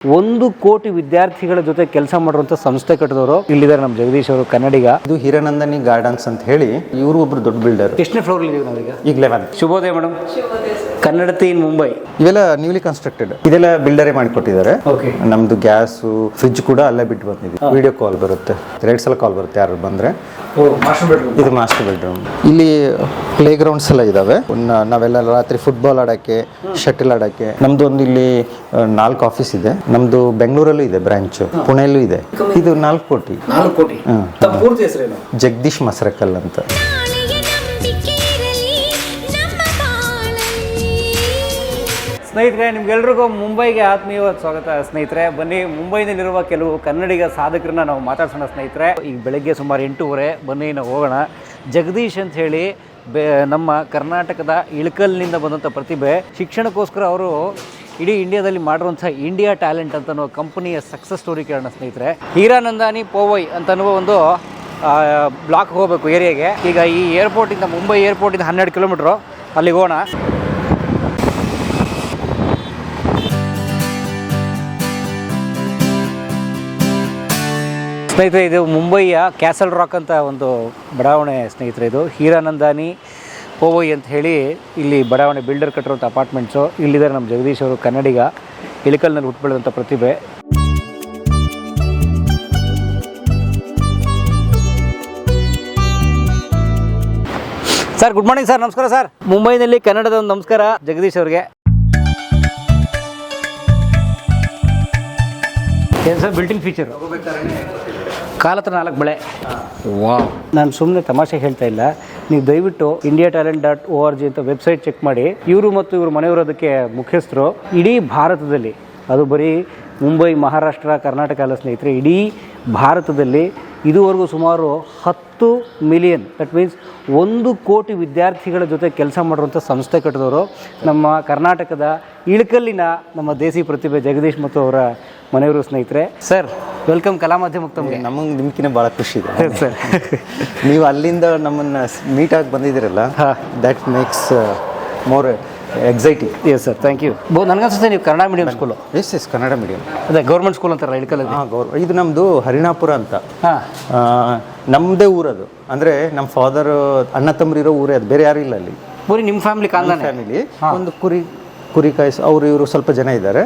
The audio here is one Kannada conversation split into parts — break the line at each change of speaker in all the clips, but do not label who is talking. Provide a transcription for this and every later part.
ಒಂದು ಕೋಟಿ ವಿದ್ಯಾರ್ಥಿಗಳ ಜೊತೆ ಕೆಲಸ ಮಾಡುವಂತ ಸಂಸ್ಥೆ ಕಟ್ಟಿದವರು ಇಲ್ಲಿದ್ದಾರೆ ನಮ್ಮ ಜಗದೀಶ್ ಅವರು ಕನ್ನಡಿಗ.
ಇದು ಹಿರನಂದನಿ ಗಾರ್ಡನ್ಸ್ ಅಂತ ಹೇಳಿ ಇವರು ಒಬ್ರು ದೊಡ್ಡ ಬಿಲ್ಡರ್
ಎಷ್ಟನೇ ಫ್ಲೋರ್ ಇದೀವಿ ನಾವೀಗ?
ಈಗ ಲೆವೆನ್
ಶುಭೋದಯ ಮೇಡಮ್ ಕನ್ನಡತಿ ಇನ್ ಮುಂಬೈ
ಇವೆಲ್ಲ ನ್ಯೂಲಿ ಕನ್ಸ್ಟ್ರಕ್ಟೆಡ್ ಇದೆಲ್ಲ ಬಿಲ್ಡರೇ ಮಾಡಿಕೊಟ್ಟಿದ್ದಾರೆ. ನಮ್ದು ಗ್ಯಾಸ್ ಫ್ರಿಜ್ ಕೂಡ ಅಲ್ಲೇ ಬಿಟ್ಟು ಬಂದಿದೆ. ವಿಡಿಯೋ ಕಾಲ್ ಬರುತ್ತೆ. ಎರಡು ಸಲ ಕಾಲ್ ಬರುತ್ತೆ ಯಾರು ಬಂದ್ರೆ. ಇದು ಮಾಸ್ಟರ್ ಬೆಡ್ರೂಮ್ ಇಲ್ಲಿ ಪ್ಲೇ ಗ್ರೌಂಡ್ಸ್ ಎಲ್ಲ ಇದಾವೆ. ನಾವೆಲ್ಲ ರಾತ್ರಿ ಫುಟ್ಬಾಲ್ ಆಡಕ್ಕೆ ಶಟಲ್ ಆಡಕ್ಕೆ. ನಮ್ದು ಒಂದು ಇಲ್ಲಿ ನಾಲ್ಕು ಆಫೀಸ್ ಇದೆ. ನಮ್ದು ಬೆಂಗಳೂರಲ್ಲೂ ಇದೆ ಬ್ರಾಂಚ್ ಪುಣೆಯಲ್ಲೂ ಇದೆ. ಇದು ನಾಲ್ಕು ಕೋಟಿ. ಜಗದೀಶ್ ಮಸರಕಲ್ ಅಂತ.
ಸ್ನೇಹಿತರೆ, ನಿಮ್ಗೆಲ್ರಿಗೂ ಮುಂಬೈಗೆ ಆತ್ಮೀಯವಾದ ಸ್ವಾಗತ ಸ್ನೇಹಿತರೆ. ಬನ್ನಿ, ಮುಂಬೈನಲ್ಲಿರುವ ಕೆಲವು ಕನ್ನಡಿಗ ಸಾಧಕರನ್ನ ನಾವು ಮಾತಾಡ್ಸೋಣ ಸ್ನೇಹಿತರೆ. ಈಗ ಬೆಳಗ್ಗೆ ಸುಮಾರು ಎಂಟೂವರೆ, ಬನ್ನಿ ನಾವು ಹೋಗೋಣ. ಜಗದೀಶ್ ಅಂತ ಹೇಳಿ, ಬೆ, ನಮ್ಮ ಕರ್ನಾಟಕದ ಇಳಕಲ್ನಿಂದ ಬಂದಂಥ ಪ್ರತಿಭೆ. ಶಿಕ್ಷಣಕ್ಕೋಸ್ಕರ ಅವರು ಇಡೀ ಇಂಡಿಯಾದಲ್ಲಿ ಮಾಡಿರುವಂಥ ಇಂಡಿಯಾ ಟ್ಯಾಲೆಂಟ್ ಅಂತ ಅನ್ನೋ ಕಂಪನಿಯ ಸಕ್ಸಸ್ ಸ್ಟೋರಿ ಕೇಳೋಣ ಸ್ನೇಹಿತರೆ. ಹೀರಾನಂದಾನಿ ಪೋವೈ ಅಂತ ಒಂದು ಬ್ಲಾಕ್ ಹೋಗಬೇಕು ಏರಿಯಾಗೆ. ಈಗ ಈ ಏರ್ಪೋರ್ಟಿಂದ ಮುಂಬೈ ಏರ್ಪೋರ್ಟಿಂದ ಹನ್ನೆರಡು ಕಿಲೋಮೀಟ್ರು ಅಲ್ಲಿಗೆ ಹೋಗೋಣ. ಸ್ನೇಹಿತರೆ ಇದು ಮುಂಬೈಯ ಕ್ಯಾಸಲ್ ರಾಕ್ ಅಂತ ಒಂದು ಬಡಾವಣೆ ಸ್ನೇಹಿತರೆ ಇದು ಹೀರಾನಂದಾನಿ ಓವೈ ಅಂತ ಹೇಳಿ ಇಲ್ಲಿ ಬಡಾವಣೆ ಬಿಲ್ಡರ್ ಕಟ್ಟಿರುವಂಥ ಅಪಾರ್ಟ್ಮೆಂಟ್ಸು. ಇಲ್ಲಿದ್ದಾರೆ ನಮ್ಮ ಜಗದೀಶ್ ಅವರು ಕನ್ನಡಿಗ. ಇಳಿಕಲ್ನಲ್ಲಿ ಹುಟ್ಟುಬೆಳೆದಂಥ ಪ್ರತಿಭೆ. ಸರ್ ಗುಡ್ ಮಾರ್ನಿಂಗ್ ಸರ್ ನಮಸ್ಕಾರ ಸರ್. ಮುಂಬೈನಲ್ಲಿ ಕನ್ನಡದ ಒಂದು ನಮಸ್ಕಾರ ಜಗದೀಶ್ ಅವರಿಗೆ. ಏನು ಸರ್ ಬಿಲ್ಡಿಂಗ್ ಫೀಚರ್ ಕಾಲ ಹತ್ರ ನಾಲ್ಕು ಬೆಳೆ. ವಾ ನಾನು ಸುಮ್ಮನೆ ತಮಾಷೆ ಹೇಳ್ತಾ ಇಲ್ಲ. ನೀವು ದಯವಿಟ್ಟು India talent dot O R G ಅಂತ ವೆಬ್ಸೈಟ್ ಚೆಕ್ ಮಾಡಿ. ಇವರು ಮತ್ತು ಇವರು ಮನೆಯವರು ಅದಕ್ಕೆ ಮುಖ್ಯಸ್ಥರು. ಇಡೀ ಭಾರತದಲ್ಲಿ ಅದು ಬರೀ ಮುಂಬೈ ಮಹಾರಾಷ್ಟ್ರ ಕರ್ನಾಟಕ ಅಲ್ಲ ಸ್ನೇಹಿತರೆ ಇಡೀ ಭಾರತದಲ್ಲಿ ಇದುವರೆಗೂ ಸುಮಾರು ಹತ್ತು ಮಿಲಿಯನ್ ದಟ್ ಮೀನ್ಸ್ ಒಂದು ಕೋಟಿ ವಿದ್ಯಾರ್ಥಿಗಳ ಜೊತೆ ಕೆಲಸ ಮಾಡುವಂಥ ಸಂಸ್ಥೆ ಕಟ್ಟಿದವರು ನಮ್ಮ ಕರ್ನಾಟಕದ ಇಳಕಲ್ಲಿನ ನಮ್ಮ ದೇಸಿ ಪ್ರತಿಭೆ ಜಗದೀಶ್ ಮತ್ತು ಅವರ ಮನೆಯವರು ಸ್ನೇಹಿತರೆ. ಸರ್ ವೆಲ್ಕಮ್ ಕಲಾ ತಮಗೆ
ನಮಗೆ ನಿಮ್ಕಿನ ಭಾಳ ಖುಷಿ ಇದೆ.
ಸರ್
ನೀವು ಅಲ್ಲಿಂದ ನಮ್ಮನ್ನು ಮೀಟ್ ಆಗಿ ಬಂದಿದ್ದೀರಲ್ಲ
ಹಾಂ.
That makes more exciting
yes sir thank you ಬಹು ನನಗನ್ಸುತ್ತೆ ನೀವು Kannada medium school
yes yes Kannada medium
ಅದೇ ಗೌರ್ಮೆಂಟ್ ಸ್ಕೂಲ್ ಅಂತಾರಲ್ಲ ಇಳಕಲ್ಲಲ್ಲಿ
ಹಾಂ ಗೌರ್ ಇದು ನಮ್ಮದು ಹರಿಣಾಪುರ ಅಂತ.
ಹಾಂ.
ನಮ್ಮದೇ ಊರದು. ಅಂದರೆ ನಮ್ಮ ಫಾದರ್ ಅಣ್ಣ ತಮ್ಮರಿರೋ ಊರೇ ಅದು. ಬೇರೆ ಯಾರೂ ಇಲ್ಲ ಅಲ್ಲಿ.
ಬರೀ ನಿಮ್ಮ ಫ್ಯಾಮಿಲಿ ಕಾಂದಾನೆ
ಫ್ಯಾಮಿಲಿ ಒಂದು ಕುರಿ ಕುರಿ ಕಾಯಿಸ್ ಅವರು ಇವರು ಸ್ವಲ್ಪ ಜನ ಇದ್ದಾರೆ.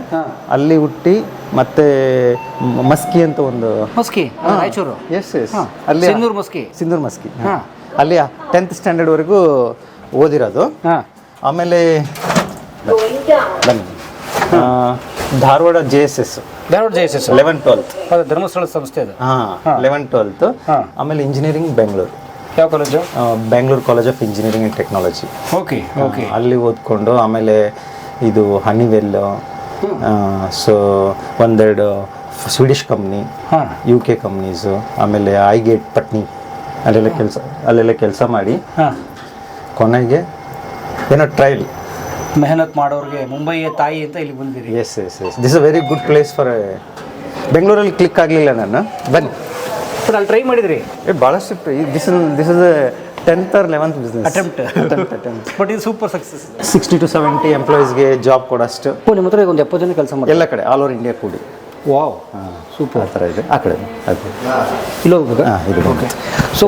ಅಲ್ಲಿ ಹುಟ್ಟಿ ಮತ್ತೆ ಮ- ಮಸ್ಕಿ ಅಂತ ಒಂದು
ಮಸ್ಕಿ ರಾಯಚೂರು.
ಎಸ್ ಎಸ್ ಅಲ್ಲಿ
ಸಿಂಧೂರ್ ಮಸ್ಕಿ.
ಸಿಂಧೂರ್ ಮಸ್ಕಿ. ಹಾ. ಅಲ್ಲಿ ಟೆಂತ್ ಸ್ಟ್ಯಾಂಡರ್ಡ್ವರೆಗೂ ಓದಿರೋದು.
ಹಾಂ.
ಆಮೇಲೆ ಬನ್ನಿ. ಆ, Dharwad J S S
Dharwad J S S
eleven twelfth
ಅದು ಧರ್ಮಸ್ಥಳ ಸಂಸ್ಥೆ ಅದು.
ಹಾಂ ಲೆವೆನ್ ಟ್ವೆಲ್ತ್
ಹಾ.
ಆಮೇಲೆ ಇಂಜಿನಿಯರಿಂಗ್ ಬೆಂಗಳೂರು
ಯಾವ college
Bengaluru college of engineering and technology
okay okay
ಅಲ್ಲಿ ಓದ್ಕೊಂಡು ಆಮೇಲೆ ಇದು ಹನಿವೆಲ್ ಸೊ ಒಂದೆರಡು ಸ್ವೀಡಿಷ್ ಕಂಪ್ನಿ
ಹಾಂ.
ಯು ಕೆ ಕಂಪ್ನೀಸು ಆಮೇಲೆ ಐಗೇಟ್ ಪಟ್ನಿ ಅಲ್ಲೆಲ್ಲ ಕೆಲಸ ಅಲ್ಲೆಲ್ಲ ಕೆಲಸ ಮಾಡಿ
ಹಾಂ.
ಕೊನೆಗೆ ಏನೋ ಟ್ರಯಲ್
ಮೆಹನತ್ ಮಾಡೋರಿಗೆ ಮುಂಬೈಯ ತಾಯಿ ಅಂತ ಇಲ್ಲಿ ಬಂದಿರಿ.
Yes yes yes this a very good place for ಬೆಂಗಳೂರಲ್ಲಿ ಕ್ಲಿಕ್ ಆಗಲಿಲ್ಲ ನಾನು. ಬನ್ನಿ.
ಬಟ್ ಅಲ್ಲಿ ಟ್ರೈ ಮಾಡಿದ್ರಿ?
ಏ ಭಾಳಷ್ಟು this this is tenth or eleventh business
attempt but ಇದು super success
sixty to seventy ಎಂಪ್ಲಾಯೀಸ್ಗೆ job ಕೊಡೋಷ್ಟು.
ಓ ನಿಮ್ಮ ಹತ್ರ ಒಂದು ಎಪ್ಪತ್ತು ಜನ ಕೆಲಸ ಮಾಡಿ
ಎಲ್ಲ ಕಡೆ ಆಲ್ ಓವರ್ ಇಂಡಿಯಾ ಕೂಡಿ.
ವಾವ್
ಆ
ಸೂಪರ್
ಥರ ಇದೆ. ಆ ಕಡೆ
ಇಲ್ಲಿ ಹೋಗ್ಬೇಕಾ? ಓಕೆ ಸೊ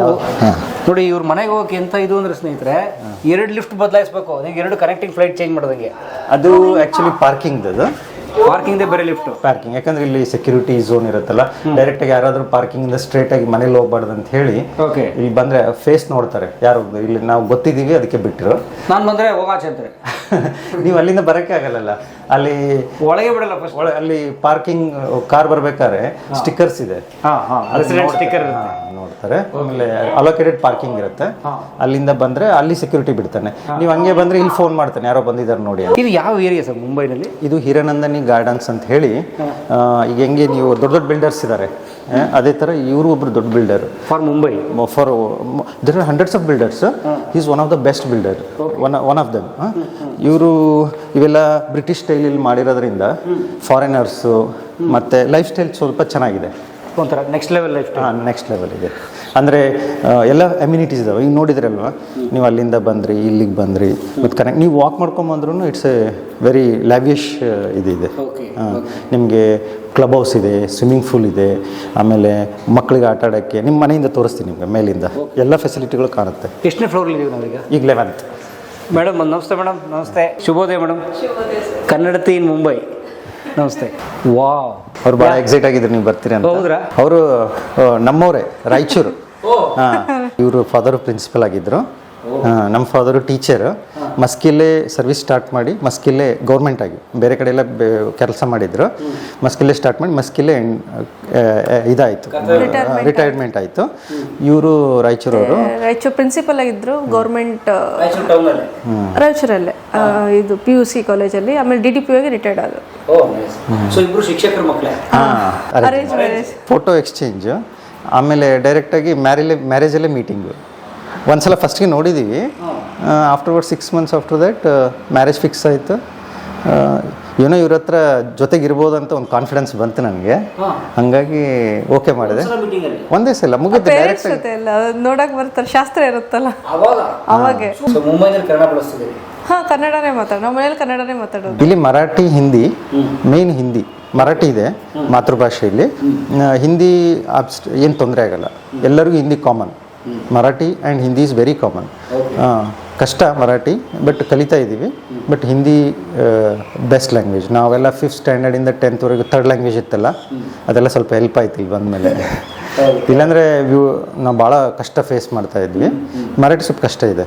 ನೋಡಿ ಇವ್ರ ಮನೆಗೆ ಹೋಗಕ್ಕೆ ಎಂತ ಇದು ಅಂದ್ರೆ ಸ್ನೇಹಿತರೆ ಎರಡು ಲಿಫ್ಟ್ ಬದಲಾಯಿಸಬೇಕು. ಅದಕ್ಕೆ ಎರಡು ಕನೆಕ್ಟಿಂಗ್ ಫ್ಲೈಟ್ ಚೇಂಜ್ ಮಾಡೋದಂಗೆ.
ಅದು ಆ್ಯಕ್ಚುಲಿ ಪಾರ್ಕಿಂಗ್ ಅದು.
ಪಾರ್ಕಿಂಗ್ದೇ ಬೇರೆ ಲಿಫ್ಟ್.
ಪಾರ್ಕಿಂಗ್ ಯಾಕಂದ್ರೆ ಇಲ್ಲಿ ಸೆಕ್ಯೂರಿಟಿ ಝೋನ್ ಇರುತ್ತಲ್ಲ ಡೈರೆಕ್ಟ್ ಆಗಿ ಯಾರಾದ್ರೂ ಪಾರ್ಕಿಂಗ್ ಇಂದ ಸ್ಟ್ರೇಟ್ ಆಗಿ ಮನೇಲಿ ಹೋಗ್ಬಾರ್ದು ಅಂತ ಹೇಳಿ
ಓಕೆ
ಇಲ್ಲಿ ಬಂದ್ರೆ ಫೇಸ್ ನೋಡ್ತಾರೆ ಯಾರು ಇಲ್ಲಿ ನಾವು ಗೊತ್ತಿದ್ದೀವಿ ಅದಕ್ಕೆ ಬಿಟ್ಟರು
ನಾನು ಬಂದ್ರೆ ಹೋಗಾಚೆ ಅಂತಾರೆ.
ನೀವು ಅಲ್ಲಿಂದ ಬರಕ್ಕೆ ಆಗಲ್ಲ ಅಲ್ಲಿ
ಒಳಗೆ ಬಿಡಲ್ಲ
ಒಳ ಅಲ್ಲಿ ಪಾರ್ಕಿಂಗ್ ಕಾರ್ ಬರ್ಬೇಕಾದ್ರೆ ಸ್ಟಿಕ್ಕರ್ಸ್ ಇದೆ.
ಹಾಂ ಹಾಂ. ರೆಸಿಡೆಂಟ್ ಸ್ಟಿಕ್ಕರ್
ನೋಡ್ತಾರೆ ಆಮೇಲೆ ಅಲೋಕೇಟೆಡ್ ಪಾರ್ಕಿಂಗ್ ಇರುತ್ತೆ. ಅಲ್ಲಿಂದ ಬಂದ್ರೆ ಅಲ್ಲಿ ಸೆಕ್ಯೂರಿಟಿ ಬಿಡ್ತಾನೆ. ನೀವು ಹಂಗೆ ಬಂದ್ರೆ ಇಲ್ಲಿ ಫೋನ್ ಮಾಡ್ತಾನೆ. ಯಾರೋ ಬಂದಿದ್ದಾರೆ ನೋಡಿ ಅಂತ.
ಇದು ಯಾವ ಏರಿಯಾ ಸರ್ ಮುಂಬೈನಲ್ಲಿ?
ಇದು ಹಿರನಂದನಿ ಗಾರ್ಡನ್ಸ್ ಅಂತ ಹೇಳಿ ಆ, ಈಗ ಹೆಂಗೆ ನೀವು ದೊಡ್ಡ ದೊಡ್ಡ ಬಿಲ್ಡರ್ಸ್ ಇದ್ದಾರೆ ಅದೇ ಥರ ಇವರು ಒಬ್ರು ದೊಡ್ಡ builder
for Mumbai
for there are hundreds of builders is one of the best builder one one of them ಇವರು ಇವೆಲ್ಲ ಬ್ರಿಟಿಷ್ ಸ್ಟೈಲಲ್ಲಿ ಮಾಡಿರೋದ್ರಿಂದ ಫಾರಿನರ್ಸು ಮತ್ತು ಲೈಫ್ ಸ್ಟೈಲ್ ಸ್ವಲ್ಪ ಚೆನ್ನಾಗಿದೆ.
ಒಂಥರ ನೆಕ್ಸ್ಟ್ ಲೆವೆಲ್ ಲೈಫ್
ಹಾಂ ನೆಕ್ಸ್ಟ್ ಲೆವೆಲ್ ಇದೆ. ಅಂದರೆ ಎಲ್ಲ ಅಮ್ಯುನಿಟೀಸ್ ಇದಾವೆ. ಈಗ ನೋಡಿದ್ರಲ್ವ? ನೀವು ಅಲ್ಲಿಂದ ಬಂದ್ರಿ ಇಲ್ಲಿಗೆ ಬಂದ್ರಿ ಮತ್ತು ಕನೆಕ್ಟ್ ನೀವು ವಾಕ್ ಮಾಡ್ಕೊಂಬಂದ್ರೂ ಇಟ್ಸ್ ಎ ವೆರಿ ಲ್ಯಾವಿಯಶ್ ಇದಿದೆ
ಹಾಂ
ನಿಮಗೆ ಕ್ಲಬ್ ಹೌಸ್ ಇದೆ ಸ್ವಿಮ್ಮಿಂಗ್ ಫೂಲ್ ಇದೆ ಆಮೇಲೆ ಮಕ್ಕಳಿಗೆ ಆಟ ಆಡೋಕ್ಕೆ ನಿಮ್ಮ ಮನೆಯಿಂದ ತೋರಿಸ್ತೀನಿ ನಿಮಗೆ ಮೇಲಿಂದ. ಎಲ್ಲ ಫೆಸಿಲಿಟಿಗಳು ಕಾಣುತ್ತೆ.
ಎಷ್ಟನೇ ಫ್ಲೋರ್ ನಾವೀಗ
ಈಗ? ಲೆವೆಂತ್
ಮೇಡಮ್ ನಮಸ್ತೆ ಮೇಡಮ್ ನಮಸ್ತೆ. ಶುಭೋದಯ ಮೇಡಮ್ ಕನ್ನಡತಿ ಇನ್ ಮುಂಬೈ ನಮಸ್ತೆ. ವಾವ್.
ಅವ್ರು ಭಾಳ ಎಕ್ಸೈಟ್ ಆಗಿದ್ರು ನೀವು ಬರ್ತೀರಿ ಅಂತ.
ಹೌದ್ರಾ?
ಅವರು ನಮ್ಮವರೇ ರಾಯಚೂರು. ಇವರು ಫಾದರ್ ಪ್ರಿನ್ಸಿಪಲ್ ಆಗಿದ್ದರು ಆ, ನಮ್ಮ ಫಾದರು ಟೀಚರ್ ಮಸ್ಕಿಲ್ಲೇ ಸರ್ವಿಸ್ ಸ್ಟಾರ್ಟ್ ಮಾಡಿ ಮಸ್ಕಿಲ್ಲೇ ಗೌರ್ಮೆಂಟ್ ಆಗಿ ಬೇರೆ ಕಡೆ ಎಲ್ಲ ಕೆಲಸ ಮಾಡಿದ್ರು. ಮಸ್ಕಿಲ್ಲೇ ಸ್ಟಾರ್ಟ್ ಮಾಡಿ ಮಸ್ಕಿಲ್ಲೇ ಇದಾಯಿತು. ರಿಟೈರ್ಮೆಂಟ್ ಆಯಿತು. ಇವರು ರಾಯಚೂರವರು
ರಾಯಚೂರು ಪ್ರಿನ್ಸಿಪಲ್ ಆಗಿದ್ರು ಗೌರ್ಮೆಂಟ್
ರಾಯಚೂರು
ರಾಯಚೂರಲ್ಲೇ ಇದು ಪಿ ಯು ಸಿ ಕಾಲೇಜಲ್ಲಿ ಆಮೇಲೆ ಡಿ ಡಿ ಪಿ ಆಗಿ ರಿಟೈರ್ಡ್ ಆದ್ರು.
ಶಿಕ್ಷಕರ ಮಕ್ಕಳೇ
ಫೋಟೋ ಎಕ್ಸ್ಚೇಂಜ್ ಆಮೇಲೆ ಡೈರೆಕ್ಟಾಗಿ ಮ್ಯಾರೇಜ್ ಮ್ಯಾರೇಜಲ್ಲೇ ಮೀಟಿಂಗು ಒಂದ್ಸಲ ಫಸ್ಟಿಗೆ ನೋಡಿದ್ದೀವಿ afterward six months after that marriage fix ಆಯಿತು. ಏನೋ ಇವ್ರ ಹತ್ರ ಜೊತೆಗಿರ್ಬೋದು ಅಂತ ಒಂದು ಕಾನ್ಫಿಡೆನ್ಸ್ ಬಂತು ನನಗೆ. ಹಂಗಾಗಿ ಓಕೆ ಮಾಡಿದೆ. ಒಂದೇ ಸಲ ಮುಗಿದು ಡೈರೆಕ್ಟ್
ನೋಡಕ್ ಬರ್ತಾರೆ ಶಾಸ್ತ್ರ ಇರುತ್ತಲ್ಲ.
ಅವಾಗ?
ಅವಾಗೆ.
ಸೊ ಮುಂಬೈನಲ್ಲಿ ಕನ್ನಡ ಬಳಸ್ತಿದ್ದೀವಿ
ಹಾ ಕನ್ನಡನೇ ಮಾತಾಡೋ ನಮ್ಮ ಮನೇಲಿ ಕನ್ನಡನೇ ಮಾತಾಡೋದು.
ಇಲ್ಲಿ ಮರಾಠಿ ಹಿಂದಿ ಮೇನ್ ಹಿಂದಿ. ಮರಾಠಿ ಇದೆ ಮಾತೃಭಾಷೆಯಲ್ಲಿ. ಹಿಂದಿ ಹಿಂದಿ ಏನು ತೊಂದರೆ ಆಗಲ್ಲ. ಎಲ್ಲರಿಗೂ Hindi common Marathi and Hindi is very common ಕಷ್ಟ ಮರಾಠಿ ಬಟ್ ಕಲಿತಾ ಇದ್ದೀವಿ. ಬಟ್ ಹಿಂದಿ ಬೆಸ್ಟ್ ಲ್ಯಾಂಗ್ವೇಜ್ ನಾವೆಲ್ಲ ಫಿಫ್ತ್ ಸ್ಟ್ಯಾಂಡರ್ಡಿಂದ ಟೆಂತ್ವರೆಗೂ ಥರ್ಡ್ ಲ್ಯಾಂಗ್ವೇಜ್ ಇತ್ತಲ್ಲ ಅದೆಲ್ಲ ಸ್ವಲ್ಪ ಹೆಲ್ಪ್ ಆಯ್ತು ಇಲ್ಲಿ ಬಂದಮೇಲೆ ಇಲ್ಲಾಂದರೆ ವ್ಯೂ ನಾವು ಭಾಳ ಕಷ್ಟ ಫೇಸ್ ಮಾಡ್ತಾ ಇದ್ವಿ. ಮರಾಠಿ ಸ್ವಲ್ಪ ಕಷ್ಟ ಇದೆ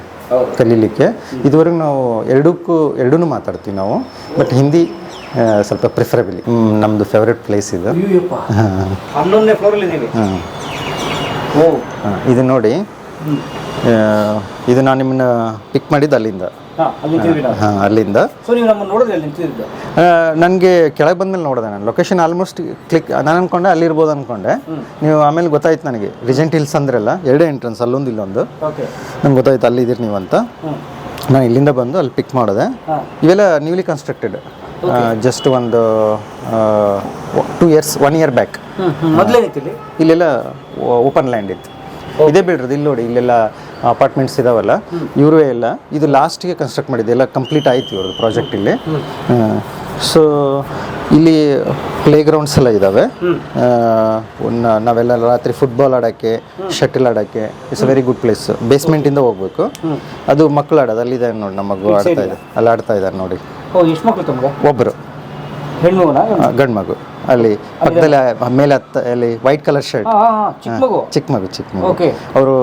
ಕಲೀಲಿಕ್ಕೆ. ಇದುವರೆಗೂ ನಾವು ಎರಡಕ್ಕೂ ಎರಡೂ ಮಾತಾಡ್ತೀವಿ ನಾವು. ಬಟ್ ಹಿಂದಿ ಸ್ವಲ್ಪ ಪ್ರಿಫರಬಲಿ ನಮ್ಮದು ಫೇವ್ರೆಟ್ ಪ್ಲೇಸ್ ಇದು.
ಹನ್ನೊಂದನೇ ಫ್ಲೋರಲ್ಲಿ
ಹಾಂ. ಇದು ನೋಡಿ. ಇದು ನಾನು ನಿಮ್ಮನ್ನ ಪಿಕ್ ಮಾಡಿದ್ದು ಅಲ್ಲಿಂದ.
ಹಾಂ
ಅಲ್ಲಿಂದ. ನನಗೆ ಕೆಳಗೆ ಬಂದ್ಮೇಲೆ ನೋಡಿದೆ ನಾನು. ಲೊಕೇಶನ್ ಆಲ್ಮೋಸ್ಟ್ ಕ್ಲಿಕ್ ನಾನು ಅನ್ಕೊಂಡೆ ಅಲ್ಲಿರ್ಬೋದು ಅನ್ಕೊಂಡೆ. ನೀವು ಆಮೇಲೆ ಗೊತ್ತಾಯ್ತು ನನಗೆ. ರಿಜೆಂಟ್ ಹಿಲ್ಸ್ ಅಂದ್ರಲ್ಲ ಎರಡೇ ಎಂಟ್ರೆನ್ಸ್ ಅಲ್ಲೊಂದು ಇಲ್ಲೊಂದು. ನಂಗೆ ಗೊತ್ತಾಯ್ತು ಅಲ್ಲಿದ್ದೀರಿ ನೀವು ಅಂತ ನಾನು ಇಲ್ಲಿಂದ ಬಂದು ಅಲ್ಲಿ ಪಿಕ್ ಮಾಡಿದೆ. ಇವೆಲ್ಲ ನ್ಯೂಲಿ ಕನ್ಸ್ಟ್ರಕ್ಟೆಡ್ ಜಸ್ಟ್ ಒಂದು two years one year back
ಮೊದಲೇ ನಿಂತಿಲ್ಲಿ
ಇಲ್ಲೆಲ್ಲ ಓಪನ್ ಲ್ಯಾಂಡ್ ಇತ್ತು. ಇದೇ ಬಿಡ್ರದು ಇಲ್ಲಿ ನೋಡಿ ಇಲ್ಲೆಲ್ಲ ಅಪಾರ್ಟ್ಮೆಂಟ್ಸ್ ಇದಾವಲ್ಲ ಇವರೇ ಎಲ್ಲ ಇದು ಲಾಸ್ಟಿಗೆ ಕನ್ಸ್ಟ್ರಕ್ಟ್ ಮಾಡಿದೆ ಎಲ್ಲ ಕಂಪ್ಲೀಟ್ ಆಯ್ತು ಇವ್ರದ್ದು ಪ್ರಾಜೆಕ್ಟ್ ಇಲ್ಲಿ. ಸೊ ಇಲ್ಲಿ ಪ್ಲೇ ಗ್ರೌಂಡ್ಸ್ ಎಲ್ಲ ಇದ್ದಾವೆ ನಾವೆಲ್ಲ ರಾತ್ರಿ ಫುಟ್ಬಾಲ್ ಆಡೋಕ್ಕೆ ಶಟಲ್ ಆಡೋಕ್ಕೆ ಇಟ್ಸ್ ವೆರಿ ಗುಡ್ ಪ್ಲೇಸ್ ಬೇಸ್ಮೆಂಟಿಂದ ಹೋಗ್ಬೇಕು. ಅದು ಮಕ್ಕಳು ಆಡೋದು ಅಲ್ಲಿದೆ ನೋಡಿ ನಮ್ಮ ಮಗು ಆಡ್ತಾ ಇದೆ ಅಲ್ಲಿ ಆಡ್ತಾ ಇದ್ದಾರೆ ನೋಡಿ.
ಓ ಎಷ್ಟು ಮಕ್ಕಳು ತಮಗೆ?
ಒಬ್ಬರು
ಹೆಣ್ಣು
ಗಂಡು ಮಗು ಅಲ್ಲಿ ಪಕ್ಕದಲ್ಲಿ ಮೇಲೆ ಹತ್ತ ಅಲ್ಲಿ ವೈಟ್ ಕಲರ್ ಶರ್ಟ್
ಚಿಕ್ಕ ಮಗು?
ಚಿಕ್ಕ ಮಗು ಚಿಕ್ಕ ಮಗು.
ಓಕೆ
ಅವರು